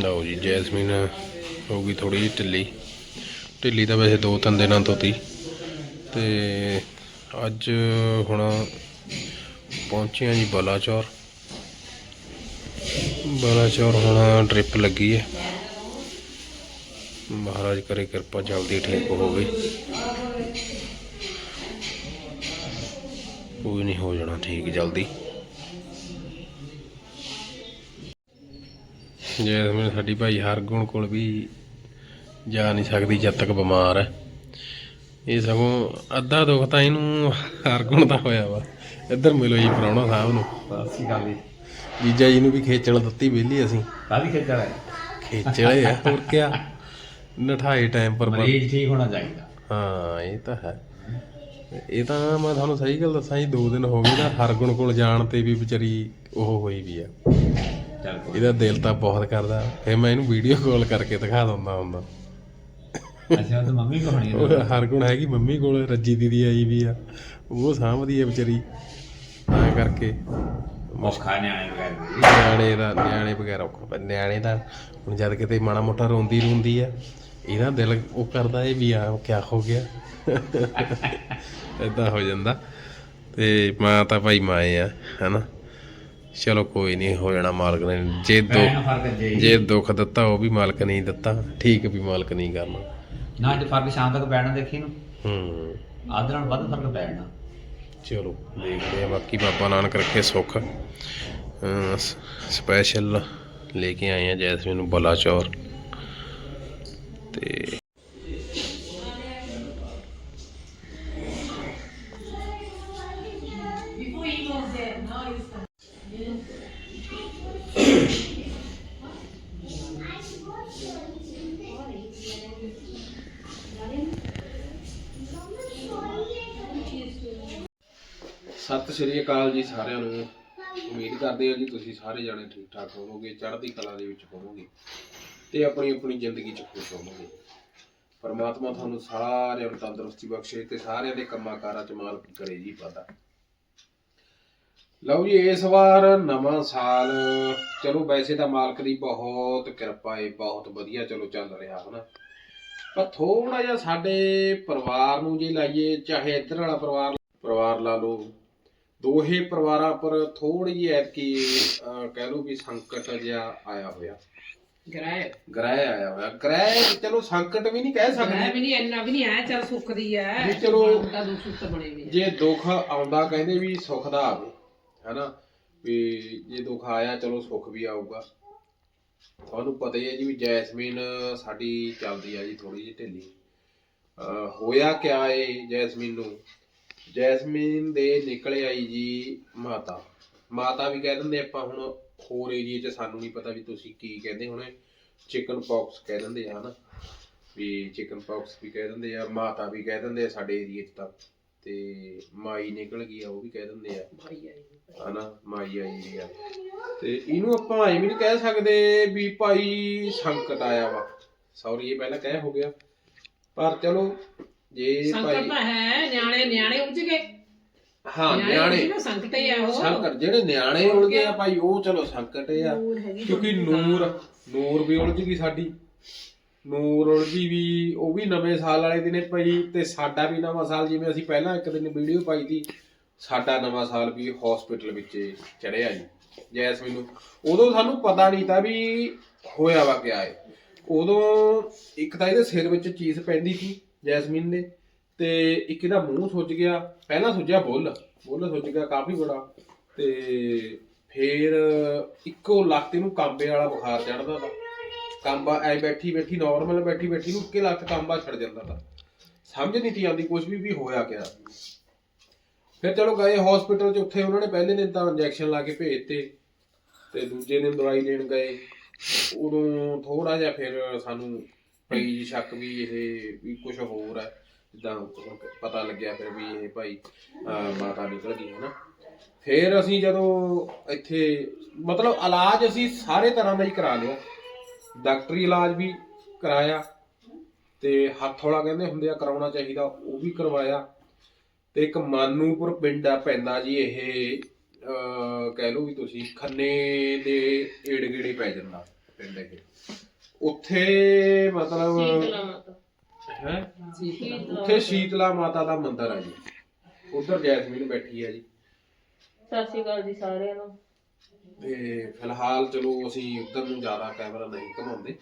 ਲਓ ਜੀ, ਜੈਸਮੀਨ ਹੋ ਗਈ ਥੋੜੀ ਜਿਹੀ ਢਿੱਲੀ। ਢਿੱਲੀ ਤਾਂ ਵੈਸੇ ਦੋ ਤਿੰਨ ਦਿਨਾਂ ਤੋਂ ਤੀ। ਤੇ ਅੱਜ ਹੁਣ ਪਹੁੰਚੇ ਹਾਂ ਜੀ ਬਲਾਚੌਰ। ਬਲਾਚੌਰ ਹੁਣ ਟ੍ਰਿਪ ਲੱਗੀ ਹੈ। ਮਹਾਰਾਜ ਕਰੇ ਕਿਰਪਾ ਜਲਦੀ ਠੀਕ ਹੋਵੇ। ਕੋਈ ਨਹੀਂ ਹੋ ਜਾਣਾ ਠੀਕ ਜਲਦੀ। ਜੈਸਮੀਨ ਸਾਡੀ ਭਾਈ ਹਰਗੁਣ ਕੋਲ ਵੀ ਜਾ ਨਹੀਂ ਸਕਦੀ ਜਦ ਤੱਕ ਬਿਮਾਰ ਹੈ। ਇਹ ਸਗੋਂ ਅੱਧਾ ਦੁੱਖ ਤਾਂ ਇਹਨੂੰ ਹਰਗੁਣ ਦਾ ਹੋਇਆ ਵਾ। ਇੱਧਰ ਮਿਲੋ ਜੀ ਪ੍ਰਾਹੁਣਾ ਸਾਹਿਬ ਨੂੰ। ਸਾਸੀ ਗੱਲ ਜੀ। ਜੀਜਾ ਜੀ ਨੂੰ ਵੀ ਖੇਚਣ ਦਿੱਤੀ ਵਿਹਲੀ ਅਸੀਂ। ਕਾਦੀ ਖੇਚਲ ਹੈ? ਖੇਚਲੇ ਆ। ਹੋਰ ਕਿਆ? ਨਠਾਏ ਟਾਈਮ ਪਰ ਮਰੀਜ਼ ਠੀਕ ਹੋਣਾ ਚਾਹੀਦਾ। ਹਾਂ ਇਹ ਤਾਂ ਹੈ। ਇਹ ਤਾਂ ਮੈਂ ਤੁਹਾਨੂੰ ਸਹੀ ਗੱਲ ਦੱਸਾਂ ਜੀ 2 ਦਿਨ ਹੋ ਗਏ ਨਾ ਹਰਗੁਣ ਕੋਲ ਜਾਣ ਤੇ ਵੀ ਵਿਚਾਰੀ ਉਹ ਹੋਈ ਵੀ ਆ। ਇਹਦਾ ਦਿਲ ਤਾਂ ਬਹੁਤ ਕਰਦਾ। ਫਿਰ ਮੈਂ ਇਹਨੂੰ ਵੀਡੀਓ ਕਾਲ ਕਰਕੇ ਦਿਖਾ ਦਿੰਦਾ ਹੁੰਦਾ। ਅੱਛਾ ਤਾਂ ਮੰਮੀ ਕੋ ਹੋਣੀ ਉਹ ਹਰਗੁਣ ਹੈਗੀ ਮੰਮੀ ਕੋਲ ਰੱਜੀ ਦੀਦੀ ਆਈ ਵੀ ਆ। ਉਹ ਸਾਂਭਦੀ ਆ ਵਿਚਾਰੀ। ਤਾਂ ਕਰਕੇ। ਔਖਾ ਨਿਆਣੇ ਦਾ ਨਿਆਣੇ ਵਗੈਰਾ ਔਖਾ। ਨਿਆਣੇ ਦਾ ਹੁਣ ਜਦ ਕਿਤੇ ਮਾੜਾ ਮੋਟਾ ਰੋਂਦੀ ਰੋਂਦੀ ਆ ਇਹਦਾ ਦਿਲ ਉਹ ਕਰਦਾ ਇਹ ਵੀ ਆ ਕਿਆ ਹੋ ਗਿਆ। ਇਦਾਂ ਹੋ ਜਾਂਦਾ। ਤੇ ਮਾਂ ਤਾਂ ਭਾਈ ਮਾਂ ਆ ਹੈਨਾ? ਚਲੋ ਕੋਈ ਨਹੀਂ ਹੋ ਜਾਣਾ ਮਾਲਕ ਨੇ। ਜੇ ਦੁੱਖ ਜੇ ਦੁੱਖ ਦਿੱਤਾ ਉਹ ਵੀ ਮਾਲਕ ਨਹੀਂ ਦਿੱਤਾ। ਠੀਕ ਵੀ ਮਾਲਕ ਨਹੀਂ ਕਰਨਾ। ਨਾ ਜੇ ਫ਼ਰਕ ਸ਼ਾਮ ਤੱਕ ਪੈਣਾ ਦੇਖੀ ਨੂੰ। ਹੂੰ। ਆਦਰ ਨਾਲ ਵੱਧ ਫ਼ਰਕ ਪੈਣਾ। ਚਲੋ ਦੇਖਦੇ ਆ ਬਾਕੀ ਬਾਬਾ ਨਾਨਕ ਰੱਖੇ ਸੁੱਖ। ਸਪੈਸ਼ਲ ਲੈ ਕੇ ਆਏ ਆ ਜੈਸਮੀਨ ਨੂੰ ਬਲਾਚੌਰ। ਤੇ ਸਤਿ ਸ਼੍ਰੀ ਅਕਾਲ ਜੀ ਸਾਰਿਆਂ ਨੂੰ। ਉਮੀਦ ਕਰਦੇ ਹਾਂ ਜੀ ਤੁਸੀਂ ਸਾਰੇ ਜਾਣੇ ਠੀਕ ਠਾਕ ਹੋਵੋਗੇ, ਚੜ੍ਹਦੀ ਕਲਾ ਦੇ ਵਿੱਚ ਹੋਵੋਗੇ ਤੇ ਆਪਣੀ ਆਪਣੀ ਜ਼ਿੰਦਗੀ 'ਚ ਖੁਸ਼ ਹੋਵੋਗੇ। ਪਰਮਾਤਮਾ ਤੁਹਾਨੂੰ ਸਾਰਿਆਂ ਨੂੰ ਤੰਦਰੁਸਤੀ ਬਖਸ਼ੇ ਤੇ ਸਾਰਿਆਂ ਦੇ ਕੰਮਾਂ ਕਾਰਾਂ 'ਚ ਮਾਲਕ ਕਰੇ ਜੀ ਪਤਾ ਲਓ ਜੀ, ਇਸ ਵਾਰ ਨਵਾਂ ਸਾਲ। ਚਲੋ ਵੈਸੇ ਤਾਂ ਮਾਲਕ ਦੀ ਬਹੁਤ ਕਿਰਪਾ ਏ, ਬਹੁਤ ਵਧੀਆ ਚਲੋ ਚੱਲ ਰਿਹਾ ਹਨਾ। ਪਰ ਥੋੜਾ ਜਿਹਾ ਸਾਡੇ ਪਰਿਵਾਰ ਨੂੰ ਜੇ ਲਾਈਏ, ਚਾਹੇ ਇੱਧਰ ਵਾਲਾ ਪਰਿਵਾਰ ਪਰਿਵਾਰ ਲਾ ਲਓ ਦੋਹੇ ਪਰਿਵਾਰਾਂ ਪਰ ਥੋੜੀ ਜਿਹੀ ਐਤਕੀ ਅਹ, ਕਹਿ ਲਓ ਵੀ ਸੰਕਟ ਜਿਹਾ ਆਇਆ ਹੋਇਆ। ਗ੍ਰਹਿ। ਗ੍ਰਹਿ ਆਇਆ ਹੋਇਆ। ਗ੍ਰਹਿ ਚਲੋ ਸੰਕਟ ਵੀ ਨਹੀਂ ਕਹਿ ਗ੍ਰਹਿ ਸਕਦੇ। ਵੀ ਨਹੀਂ ਇੰਨਾ ਵੀ ਨਹੀਂ ਆਇਆ ਚਲ ਸੁੱਖ ਦੀ ਹੈ ਵੀ ਚਲੋ- ਦਾ ਦੁੱਖ ਸੁੱਖ ਬਣੇ ਵੀ ਜੇ ਦੁੱਖ ਆਉਂਦਾ ਕਹਿੰਦੇ ਵੀ ਸੁੱਖ ਦਾ ਆਵੇ ਹੈਨਾ? ਵੀ ਜੇ ਦੁੱਖ ਆਇਆ ਚਲੋ ਸੁੱਖ ਵੀ ਆਊਗਾ। ਤੁਹਾਨੂੰ ਪਤਾ ਹੀ ਹੈ ਜੀ ਵੀ ਜੈਸਮੀਨ ਸਾਡੀ ਚੱਲਦੀ ਆ ਜੀ ਥੋੜੀ ਜਿਹੀ ਢਿੱਲੀ। ਅਹ ਹੋਇਆ ਕਿਆ ਏ ਜੈਸਮੀਨ ਨੂੰ? ਜੈਸਮੀਨ ਦੇ ਨਿਕਲੇ ਆਈ ਜੀ ਮਾਤਾ। ਮਾਤਾ ਵੀ ਕਹਿ ਦਿੰਦੇ ਆਪਾਂ ਹੁਣ ਹੋਰ ਏਰੀਏ 'ਚ ਸਾਨੂੰ ਨਹੀਂ ਪਤਾ ਵੀ ਤੁਸੀਂ ਕੀ ਕਹਿੰਦੇ ਹੋਣੇ। ਚਿਕਨ ਪੌਕਸ ਕਹਿ ਦਿੰਦੇ ਆ ਹਨਾ। ਵੀ ਚਿਕਨ ਪੌਕਸ ਵੀ ਕਹਿ ਦਿੰਦੇ ਆ ਮਾਤਾ ਵੀ ਕਹਿ ਦਿੰਦੇ ਆ ਸਾਡੇ ਏਰੀਏ 'ਚ ਤਾਂ। ਤੇ ਮਾਈ ਨਿਕਲ ਗਈ ਆ ਉਹ ਵੀ ਕਹਿ ਦਿੰਦੇ ਆ। ਭਾਈ ਆਈ ਹਨਾ ਮਾਈ ਆਈ ਵੀ ਆ। ਤੇ ਇਹਨੂੰ ਆਪਾਂ ਐਵੇਂ ਨਹੀਂ ਕਹਿ ਸਕਦੇ ਵੀ ਭਾਈ ਸੰਕਟ ਆਇਆ ਵਾ। ਸੌਰੀ ਇਹ ਪਹਿਲਾਂ ਕਹਿ ਹੋ ਗਿਆ। ਪਰ ਚਲੋ ਜੇ ਸੰਕਟ ਭਾਈ ਤਾਂ ਹੈ ਨਿਆਣੇ ਨਿਆਣੇ ਉੱਜ ਗਏ। ਹਾਂ ਨਿਆਣੇ ਉੱਜ ਗਏ, ਸੰਕਟ ਹੀ ਆ ਉਹ। ਸੰਕਟ ਜਿਹੜੇ ਨਿਆਣੇ ਉਲਗੇ ਆ ਭਾਈ ਉਹ ਚਲੋ ਸੰਕਟ ਆ। ਕਿਉਂਕਿ ਨੂਰ ਨੂਰ ਵੀ ਉਲਝ ਗਈ ਸਾਡੀ। ਨੂਰ ਉਲਝੀ ਵੀ ਉਹ ਵੀ ਨਵੇਂ ਸਾਲ ਵਾਲੇ ਦਿਨੇ ਪਈ ਤੇ ਸਾਡਾ ਵੀ ਨਵਾਂ ਸਾਲ ਜਿਵੇਂ ਅਸੀਂ ਪਹਿਲਾਂ ਇੱਕ ਦਿਨ ਵੀਡੀਓ ਪਾਈ ਸੀ ਸਾਡਾ ਨਵਾਂ ਸਾਲ ਵੀ ਹਸਪੀਟਲ ਵਿੱਚ ਚੜਿਆ ਜੀ ਜੈਸਮੀਨ ਨੂੰ। ਉਦੋਂ ਸਾਨੂੰ ਪਤਾ ਨਹੀਂ ਤਾਂ ਵੀ ਹੋਇਆ ਵਾ ਕਿਆ ਹੈ ਉਦੋਂ ਇੱਕ ਤਾਂ ਇਹਦੇ ਸਿਰ ਵਿੱਚ ਚੀਜ਼ ਪੈਂਦੀ ਸੀ ਜੈਸਮੀਨ ਨੇ, ਤੇ ਇੱਕ ਇਹਦਾ ਮੂੰਹ ਸੁੱਜ ਗਿਆ, ਪਹਿਲਾਂ ਸੁੱਜਿਆ ਬੁੱਲ ਬੁੱਲ ਸੁੱਜ ਗਿਆ ਕਾਫੀ ਬੜਾ, ਤੇ ਫੇਰ ਇੱਕੋ ਲੱਤ ਨੂੰ ਕਾਂਬੇ ਵਾਲਾ ਬੁਖਾਰ ਚੜਦਾ ਤਾ। ਕਾਂਬਾ ਐ ਬੈਠੀ ਬੈਠੀ ਨਾਰਮਲ ਬੈਠੀ ਬੈਠੀ ਨੂੰ ਇੱਕੇ ਲੱਤ ਕਾਂਬਾ ਛੱਡ ਜਾਂਦਾ ਤਾ। ਸਮਝ ਨਹੀਂ ਤੀ ਆਉਂਦੀ ਕੁਝ ਵੀ ਵੀ ਹੋਇਆ ਕਿਆ। ਫਿਰ ਚਲੋ ਗਏ ਹਸਪੀਟਲ 'ਚ, ਉੱਥੇ ਉਹਨਾਂ ਨੇ ਪਹਿਲੇ ਦਿਨ ਤਾਂ ਇੰਜੈਕਸ਼ਨ ਲਾ ਕੇ ਭੇਜਤੇ, ਤੇ ਦੂਜੇ ਦਿਨ ਦਵਾਈ ਲੈਣ ਗਏ। ਉਦੋਂ ਥੋੜਾ ਜਿਹਾ ਫਿਰ ਸਾਨੂੰ ਪਈ ਸ਼ੱਕ ਵੀ ਇਹ ਵੀ ਕੁਝ ਹੋਰ ਹੈ। ਜਿੱਦਾਂ ਪਤਾ ਲੱਗਿਆ ਫਿਰ ਵੀ ਇਹ ਭਾਈ, ਅਹ ਮਾਤਾ ਨਿਕਲ ਗਈ ਹੈ ਨਾ ਫਿਰ ਅਸੀਂ ਜਦੋਂ ਇੱਥੇ, ਮਤਲਬ ਇਲਾਜ ਅਸੀਂ ਸਾਰੇ ਤਰ੍ਹਾਂ ਦਾ ਹੀ ਕਰਾ ਲਿਆ। ਡਾਕਟਰੀ ਇਲਾਜ ਵੀ ਕਰਾਇਆ ਤੇ ਹੱਥ ਵਾਲਾ ਕਹਿੰਦੇ ਹੁੰਦੇ ਆ ਕਰਾਉਣਾ ਚਾਹੀਦਾ, ਉਹ ਵੀ ਕਰਵਾਇਆ। ਤੇ ਇੱਕ ਮਾਨੂਪੁਰ ਪਿੰਡ ਆ ਪੈਂਦਾ ਜੀ ਇਹ, ਅਹ ਕਹਿ ਲਓ ਵੀ ਤੁਸੀਂ, ਖੰਨੇ ਦੇ ਏੜ ਗੇੜੇ ਪੈ ਜਾਂਦਾ ਪਿੰਡ ਇਹ। ਉੱਥੇ ਮਤਲਬ ਹੈ? ਉੱਥੇ ਸ਼ੀਤਲਾ ਮਾਤਾ ਦਾ ਮੰਦਿਰ ਆ ਜੀ। ਉਧਰ ਜੈਸਮੀਨ ਬੈਠੀ ਆ ਜੀ। ਸਤਿ ਸ਼੍ਰੀ ਅਕਾਲ ਜੀ ਸਾਰਿਆਂ ਨੂੰ। ਤੇ ਫਿਲਹਾਲ ਚਲੋ ਅਸੀਂ ਉਧਰ ਨੂੰ ਜ਼ਿਆਦਾ ਕੈਮਰਾ ਨਹੀਂ ਘਮਾਉਂਦੇ।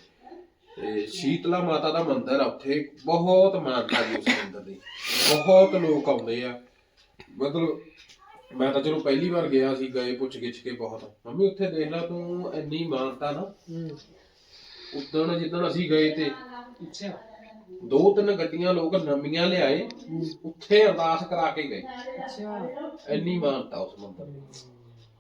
ਤੇ ਸ਼ੀਤਲਾ ਮਾਤਾ ਦਾ ਮੰਦਿਰ ਆ ਉੱਥੇ। ਬਹੁਤ ਮਾਨਤਾ ਜੀ ਉਸ ਮੰਦਿਰ ਦੀ। ਬਹੁਤ ਲੋਕ ਆਉਂਦੇ ਆ। ਮਤਲਬ ਮੈਂ ਤਾਂ ਚਲੋ ਪਹਿਲੀ ਵਾਰ ਗਿਆ ਸੀ ਗਏ ਪੁੱਛ ਗਿੱਛ ਕੇ ਬਹੁਤ। ਮੰਮੀ ਉੱਥੇ ਦੇਖ ਲਾ ਤੂੰ ਇੰਨੀ ਮਾਨਤਾ ਨਾ। ਉਦੋਂ ਜਿੱਦਣ ਅਸੀਂ ਗਏ ਤੇ ਅੱਛਾ। ਦੋ ਤਿੰਨ ਗੱਡੀਆਂ ਲੋਕ ਨਵੀਆਂ ਲਿਆਏ ਉੱਥੇ ਅਰਦਾਸ ਕਰਾ ਕੇ ਗਏ। ਅੱਛਾ। ਇੰਨੀ ਮਾਨਤਾ ਉਸ ਮੰਦਿਰ ਦੀ।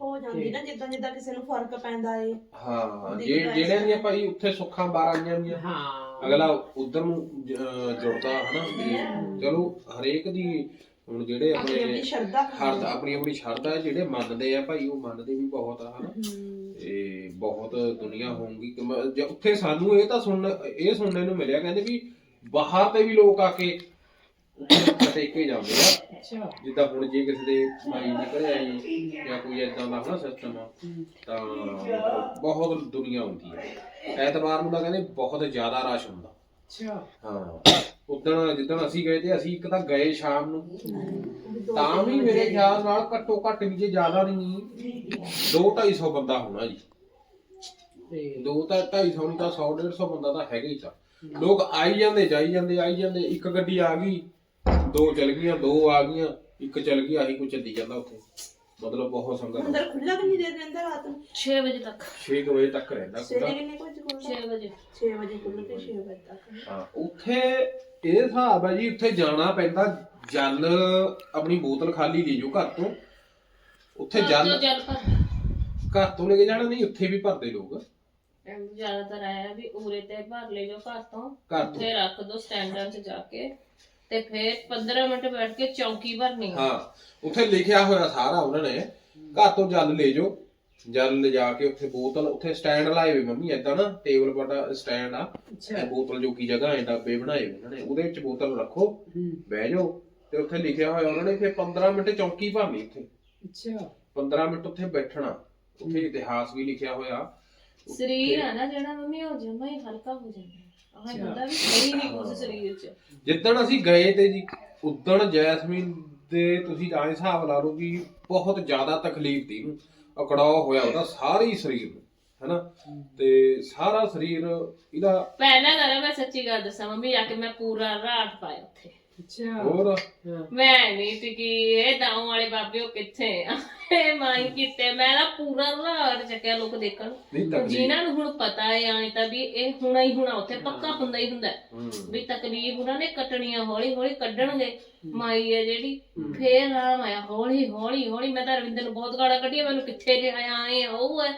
ਹੋ ਜਾਂਦੀ ਨਾ ਜਿੱਦਾਂ ਜਿੱਦਾਂ ਕਿਸੇ ਨੂੰ ਫ਼ਰਕ ਪੈਂਦਾ ਏ। ਹਾਂ ਜੇ ਜਿਹੜਿਆਂ ਦੀਆਂ ਭਾਈ ਉੱਥੇ ਸੁੱਖਾਂ ਬਾਰਾਂਆਂ ਦੀਆਂ ਹਾਂ। ਅਗਲਾ ਉਧਰ ਨੂੰ ਜ- ਅਹ ਜੁੜਦਾ ਹਨਾ ਵੀ ਚਲੋ ਹਰੇਕ ਦੀ ਹੁਣ ਜਿਹੜੇ ਆਪਣੀ ਆਪਣੀ ਆਪਣੇ ਸ਼ਰਧਾ ਹਰ ਆਪਣੀ ਆਪਣੀ ਸ਼ਰਧਾ ਹੈ ਜਿਹੜੇ ਮੰਨਦੇ ਆ ਭਾਈ ਉਹ ਮੰਨਦੇ ਵੀ ਬਹੁਤ ਆ ਹਨਾ। ਤੇ ਬਹੁਤ ਦੁਨੀਆ ਹੋਊਗੀ ਕਿ ਮ- ਜੇ ਉੱਥੇ ਸਾਨੂੰ ਇਹ ਤਾਂ ਸੁਣਨ ਇਹ ਸੁਣਨੇ ਨੂੰ ਮਿਲਿਆ ਕਹਿੰਦੇ ਵੀ ਬਾਹਰ ਤੇ ਵੀ ਲੋਕ ਆ ਕੇ ਟੇਕ ਜਾਂਦੇ ਆ। ਅੱਛਾ। ਜਿੱਦਾਂ ਹੁਣ ਜੇ ਕਿਸੇ ਦੇ ਮਾਈ ਨਿਕਲ ਆਈ ਜਾਂ ਕੋਈ ਏਦਾਂ ਦਾ ਹਨਾ ਸਿਸਟਮ ਤਾਂ ਬਹੁਤ ਦੁਨੀਆ ਹੁੰਦੀ ਹੈ ਐਤਵਾਰ ਨੂੰ ਤਾਂ ਕਹਿੰਦੇ ਬਹੁਤ ਜ਼ਿਆਦਾ ਰਸ਼ ਹੁੰਦਾ। ਅੱਛਾ। ਹਾਂ। ਉਦੋਂ ਜਿੱਦਣ ਅਸੀਂ ਗਏ ਤੇ ਅਸੀਂ ਇੱਕ ਤਾਂ ਗਏ ਸ਼ਾਮ ਨੂੰ। ਤਾਂ ਵੀ ਮੇਰੇ ਖਿਆਲ ਨਾਲ ਘੱਟੋ ਘੱਟ ਵੀ ਜੇ ਜ਼ਿਆਦਾ ਨਹੀਂ 2 250 ਬੰਦਾ ਹੋਣਾ ਜੀ। ਤੇ ਦੋ ਤਾਂ 250 ਨਹੀਂ ਤਾਂ 100 150 ਬੰਦਾ ਤਾਂ ਹੈਗਾ ਹੀ ਤਾਂ। ਲੋਕ ਆਈ ਜਾਂਦੇ, ਜਾਈ ਜਾਂਦੇ, ਆਈ ਜਾਂਦੇ। ਇੱਕ ਗੱਡੀ ਆ ਗਈ, ਦੋ ਚਲ ਗਈਆਂ, ਦੋ ਆ ਗਈਆਂ, ਇੱਕ ਚਲ ਗਈ, ਆਹੀ ਕੁਝ ਚੱਲੀ ਜਾਂਦਾ ਉੱਥੇ। ਮਤਲਬ ਬਹੁਤ ਸੰਗਤ ਅੰਦਰ ਖੁੱਲਾ ਕਿੰਨੀ ਦੇਰ ਰਹਿੰਦਾ ਰਾਤ ਨੂੰ। 6 ਵਜੇ ਤੱਕ। 6 ਵਜੇ ਤੱਕ ਰਹਿੰਦਾ ਸਵੇਰੇ ਖੁੱਲ੍ਹਾ। ਕਿੰਨੇ ਕੁ ਵਜੇ ਖੁੱਲਦਾ 6 ਵਜੇ। 6 ਵਜੇ ਖੁੱਲ ਕੇ 6 ਵਜੇ ਤੱਕ। ਹਾਂ ਉੱਥੇ ਇਹ ਹਿਸਾਬ ਹੈ ਜੀ ਉੱਥੇ ਜਾਣਾ ਪੈਂਦਾ। ਜਲ ਆਪਣੀ ਬੋਤਲ ਖਾਲੀ ਲੈ ਜਾਓ ਘਰ ਤੋਂ। ਉੱਥੇ ਜਲ ਜੋ ਜਲ ਪਰ ਘਰ ਤੋਂ ਲੈ ਕੇ ਜਾਣਾ ਨਹੀਂ ਉੱਥੇ ਵੀ ਭਰਦੇ ਲੋਕ। ਜ਼ਿਆਦਾਤਰ ਆਇਆ ਵੀ ਉਰੇ ਤੇ ਭਰ ਲੈ ਜੋ ਘਰ ਤੋਂ। ਘਰ ਤੋਂ। ਉੱਥੇ ਰੱਖ ਦੋ ਸਟੈਂਡਾਂ 'ਚ ਜਾ ਕੇ। ਤੇ ਫਿਰ 15 ਮਿੰਟ ਬੈਠ ਕੇ ਚੌਂਕੀ ਭਰਨੀ। ਆ ਹਾਂ ਉੱਥੇ ਲਿਖਿਆ ਹੋਇਆ ਸਾਰਾ ਉਹਨਾਂ ਨੇ। ਘਰ ਤੋਂ ਜਲ ਲੈ ਜਾਓ। ਜਲ ਲਿਜਾ ਕੇ ਉੱਥੇ ਬੋਤਲ ਉੱਥੇ ਸਟੈਂਡ ਲਾਏ ਹੋਏ ਮੰਮੀ ਏਦਾਂ ਨਾ ਟੇਬਲ ਪਟਾ ਸਟੈਂਡ ਆ। ਇਹ ਬੋਤਲ ਜੋਗੀ ਜਗ੍ਹਾ ਐ ਡੱਬੇ ਬਣਾਏ ਹੋਏ ਉਹਨਾਂ ਨੇ ਉਹਦੇ ਵਿੱਚ ਬੋਤਲ ਰੱਖੋ ਬਹਿ ਜਾਓ। ਤੇ ਉੱਥੇ ਲਿਖਿਆ ਹੋਇਆ ਉਹਨਾਂ ਨੇ ਫਿਰ 15 ਮਿੰਟ ਚੌਂਕੀ ਭਰਨੀ ਉੱਥੇ ਅੱਛਾ। 15 ਮਿੰਟ ਉੱਥੇ ਬੈਠਣਾ। ਉੱਥੇ ਇਤਿਹਾਸ ਵੀ ਲਿਖਿਆ ਹੋਇਆ। ਸਰੀਰ ਆ ਨਾ ਜਿਹੜਾ ਮੰਮੀ ਉਹ ਜਮਾ ਹੀ ਹਲਕਾ ਹੋ ਜਾਂਦਾ। ਆਹ ਬੰਦਾ ਵੀ ਸਹੀ ਨਹੀਂ ਕੁਝ ਸਰੀਰ 'ਚ। ਜਿੱਦਣ ਅਸੀਂ ਗਏ ਤੇ ਜੀ ਉਦਣ ਜੈਸਮੀਨ ਦੇ ਤੁਸੀਂ ਤਾਂ ਹਿਸਾਬ ਲਾ ਲਓ ਵੀ ਬਹੁਤ ਜ਼ਿਆਦਾ ਤਕਲੀਫ ਦੀ ਨੂੰ ਹੋਇਆ ਉਹਦਾ ਸਾਰੇ ਹੀ ਸਰੀਰ ਨੂੰ ਹੈਨਾ? ਤੇ ਸਾਰਾ ਸਰੀਰ ਇਹਦਾ ਪਹਿਲਾਂ ਤਾਂ ਨਾ ਮੈਂ ਸੱਚੀ ਗੱਲ ਦੱਸਾਂ ਮੰਮੀ ਆ ਕੇ ਮੈਂ ਪੂਰਾ ਰਾਤ ਪਾਇਆ ਉੱਥੇ। ਅੱਛਾ। ਹੋਰ? ਹਾਂ। ਮੈਂ ਨਹੀਂ ਟਿਕੀ ਇਹ ਦਾਉ ਵਾਲੇ ਬਾਬੇ ਉਹ ਕਿੱਥੇ ਆ? ਇਹ ਮਾਈ ਕਿਤੇ ਮੈਂ ਨਾ ਪੂਰਾ ਰਾਤ ਚੱਕਿਆ ਲੋਕ ਦੇਖਣ ਨਹੀਂ ਤਕਲੀਫ। ਜਿਨ੍ਹਾਂ ਨੂੰ ਹੁਣ ਪਤਾ ਹੈ ਆਣੀ ਤਾਂ ਵੀ ਇਹ ਹੁਣਾ ਹੀ ਹੁਣਾ ਉੱਥੇ ਪੱਕਾ ਹੁੰਦਾ ਹੀ ਹੁੰਦਾ ਹੈ। ਹੂੰ। ਵੀ ਤਕਲੀਫ ਉਹਨਾਂ ਨੇ ਕੱਟਣੀਆਂ ਹੌਲੀ ਹੌਲੀ ਕੱਢਣਗੇ ਮਾਈ ਹੈ ਜਿਹੜੀ ਫੇਰ ਆਰਾਮ ਆਇਆ ਹੌਲੀ ਹੌਲੀ ਹੌਲੀ ਮੈਂ ਤਾਂ ਰਵਿੰਦਰ ਨੂੰ ਬਹੁਤ ਗਾਲਾਂ ਕੱਢੀਆਂ ਮੈਨੂੰ ਕਿੱਥੇ ਲਿਆਇਆ ਆਏ ਆ, ਉਹ ਹੈ।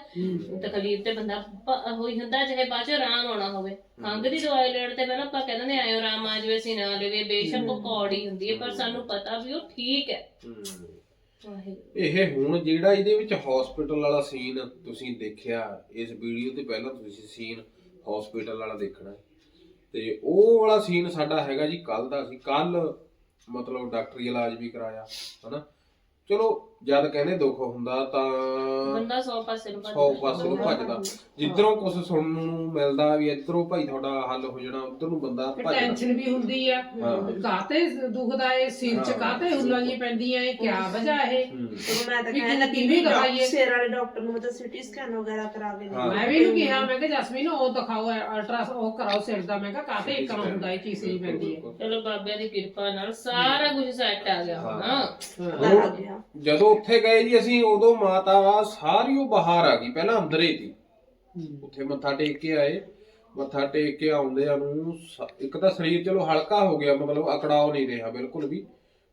ਤਕਲੀਫ ਤੇ ਬੰਦਾ ਹੋਈ ਹੁੰਦਾ ਚਾਹੇ ਬਾਅਦ ਚ ਆਰਾਮ ਆਉਣਾ ਹੋਵੇ। ਖੰਘ ਦੀ ਦਵਾਈ ਲੈਣ ਤੇ ਪਹਿਲਾਂ ਆਪਾਂ ਕਹਿੰਦੇ ਨੇ ਆਇਓ ਆਰਾਮ ਆ ਜਾਵੇ ਸੀ ਨਾ ਲਵੇ ਬੇਸ਼ੱਕ ਉਹ ਕੌੜੀ ਹੁੰਦੀ ਹੈ ਪਰ ਸਾਨੂੰ ਪਤਾ ਵੀ ਉਹ ਠੀਕ ਹੈ। ਹੂੰ। ਵਾਹਿਗੁਰੂ। ਇਹ ਹੁਣ ਜਿਹੜਾ ਇਹਦੇ ਵਿੱਚ ਹਸਪੀਟਲ ਵਾਲਾ ਸੀਨ ਤੁਸੀਂ ਦੇਖਿਆ, ਇਸ ਵੀਡੀਓ ਤੇ ਪਹਿਲਾਂ ਤੁਸੀਂ ਸੀਨ ਹਸਪੀਟਲ ਵਾਲਾ ਦੇਖਣਾ ਤੇ ਉਹ ਵਾਲਾ ਸੀਨ ਸਾਡਾ ਹੈਗਾ ਜੀ ਕੱਲ ਦਾ ਸੀ ਕੱਲ ਮਤਲਬ ਡਾਕਟਰੀ ਇਲਾਜ ਵੀ ਕਰਾਇਆ, ਹਨਾ ਚਲੋ ਜਦ ਕਹਿੰਦੇ ਦੁੱਖ ਹੁੰਦਾ ਤਾਂ ਬੰਦਾ 100 ਪਾਸੇ ਨੂੰ ਸੌ ਪਾਸੇ ਨੂੰ ਭੱਜਦਾ। ਜਿੱਧਰੋਂ ਕੁਝ ਸੁਣਨ ਨੂੰ ਮਿਲਦਾ ਵੀ ਇੱਧਰੋਂ ਭਾਈ ਤੁਹਾਡਾ ਹੱਲ ਹੋ ਜਾਣਾ ਉਧਰ ਨੂੰ ਬੰਦਾ ਭੱਜਦਾ। ਟੈਨਸ਼ਨ ਵੀ ਹੁੰਦੀ ਆ। ਹਾਂ। ਕਾਤੇ ਦੁਖਦਾ ਏ ਸਿਰ ਚ ਹਾਂ। ਕਾਤੇ ਹੁੱਲਾਂ ਜੀ ਪੈਂਦੀਆਂ ਏ ਕੀ ਵਜ੍ਹਾ ਇਹ? ਹੂੰ। ਤੇ ਮੈਂ ਤਾਂ ਵੀ ਕਹਿਣ ਲੱਗੀ ਕਿੰਨੀ ਵੀ ਦਵਾਈ ਹੈ? ਡਾਕਟਰ ਸਿਰ ਵਾਲੇ ਡਾਕਟਰ ਨੂੰ ਮਤਲਬ ਸਿਟੀ ਸਕੈਨ ਵਗੈਰਾ ਕਰਾ ਕੇ ਹਾਂ। ਮੈਂ ਵੀ ਇਹਨੂੰ ਕਿਹਾ ਮੈਂ ਕਿਹਾ ਜਸਮੀਨ ਉਹ ਦਿਖਾਓ ਅਲਟਰਾ ਉਹ ਕਰਾਓ ਸਿਰ ਦਾ। ਮੈਂ ਕਿਹਾ ਕਾਤੇ ਇੱਕ ਹੁੰਦਾ ਇਹ ਚੀਜ਼ ਨਹੀਂ ਪੈਂਦੀ ਹੈ। ਚਲੋ ਬਾਬਿਆਂ ਦੀ ਕਿਰਪਾ ਨਾਲ ਸਾਰਾ ਕੁਝ ਸੈੱਟ ਆ ਗਿਆ। ਹੁਣ ਪਤਾ ਲੱਗ ਗਿਆ। ਜਦੋਂ ਉੱਥੇ ਗਏ ਜੀ ਅਸੀਂ ਉਦੋਂ ਮਾਤਾ ਸਾਰੀ ਉਹ ਬਾਹਰ ਆ ਗਈ ਪਹਿਲਾਂ ਅੰਦਰ ਹੀ ਸੀ। ਉੱਥੇ ਮੱਥਾ ਟੇਕ ਕੇ ਆਏ ਮੱਥਾ ਟੇਕ ਕੇ ਆਉਂਦਿਆਂ ਨੂੰ ਇੱਕ ਤਾਂ ਸਰੀਰ ਚਲੋ ਹਲਕਾ ਹੋ ਗਿਆ ਮਤਲਬ ਅਕੜਾਓ ਨਹੀਂ ਰਿਹਾ ਬਿਲਕੁਲ ਵੀ।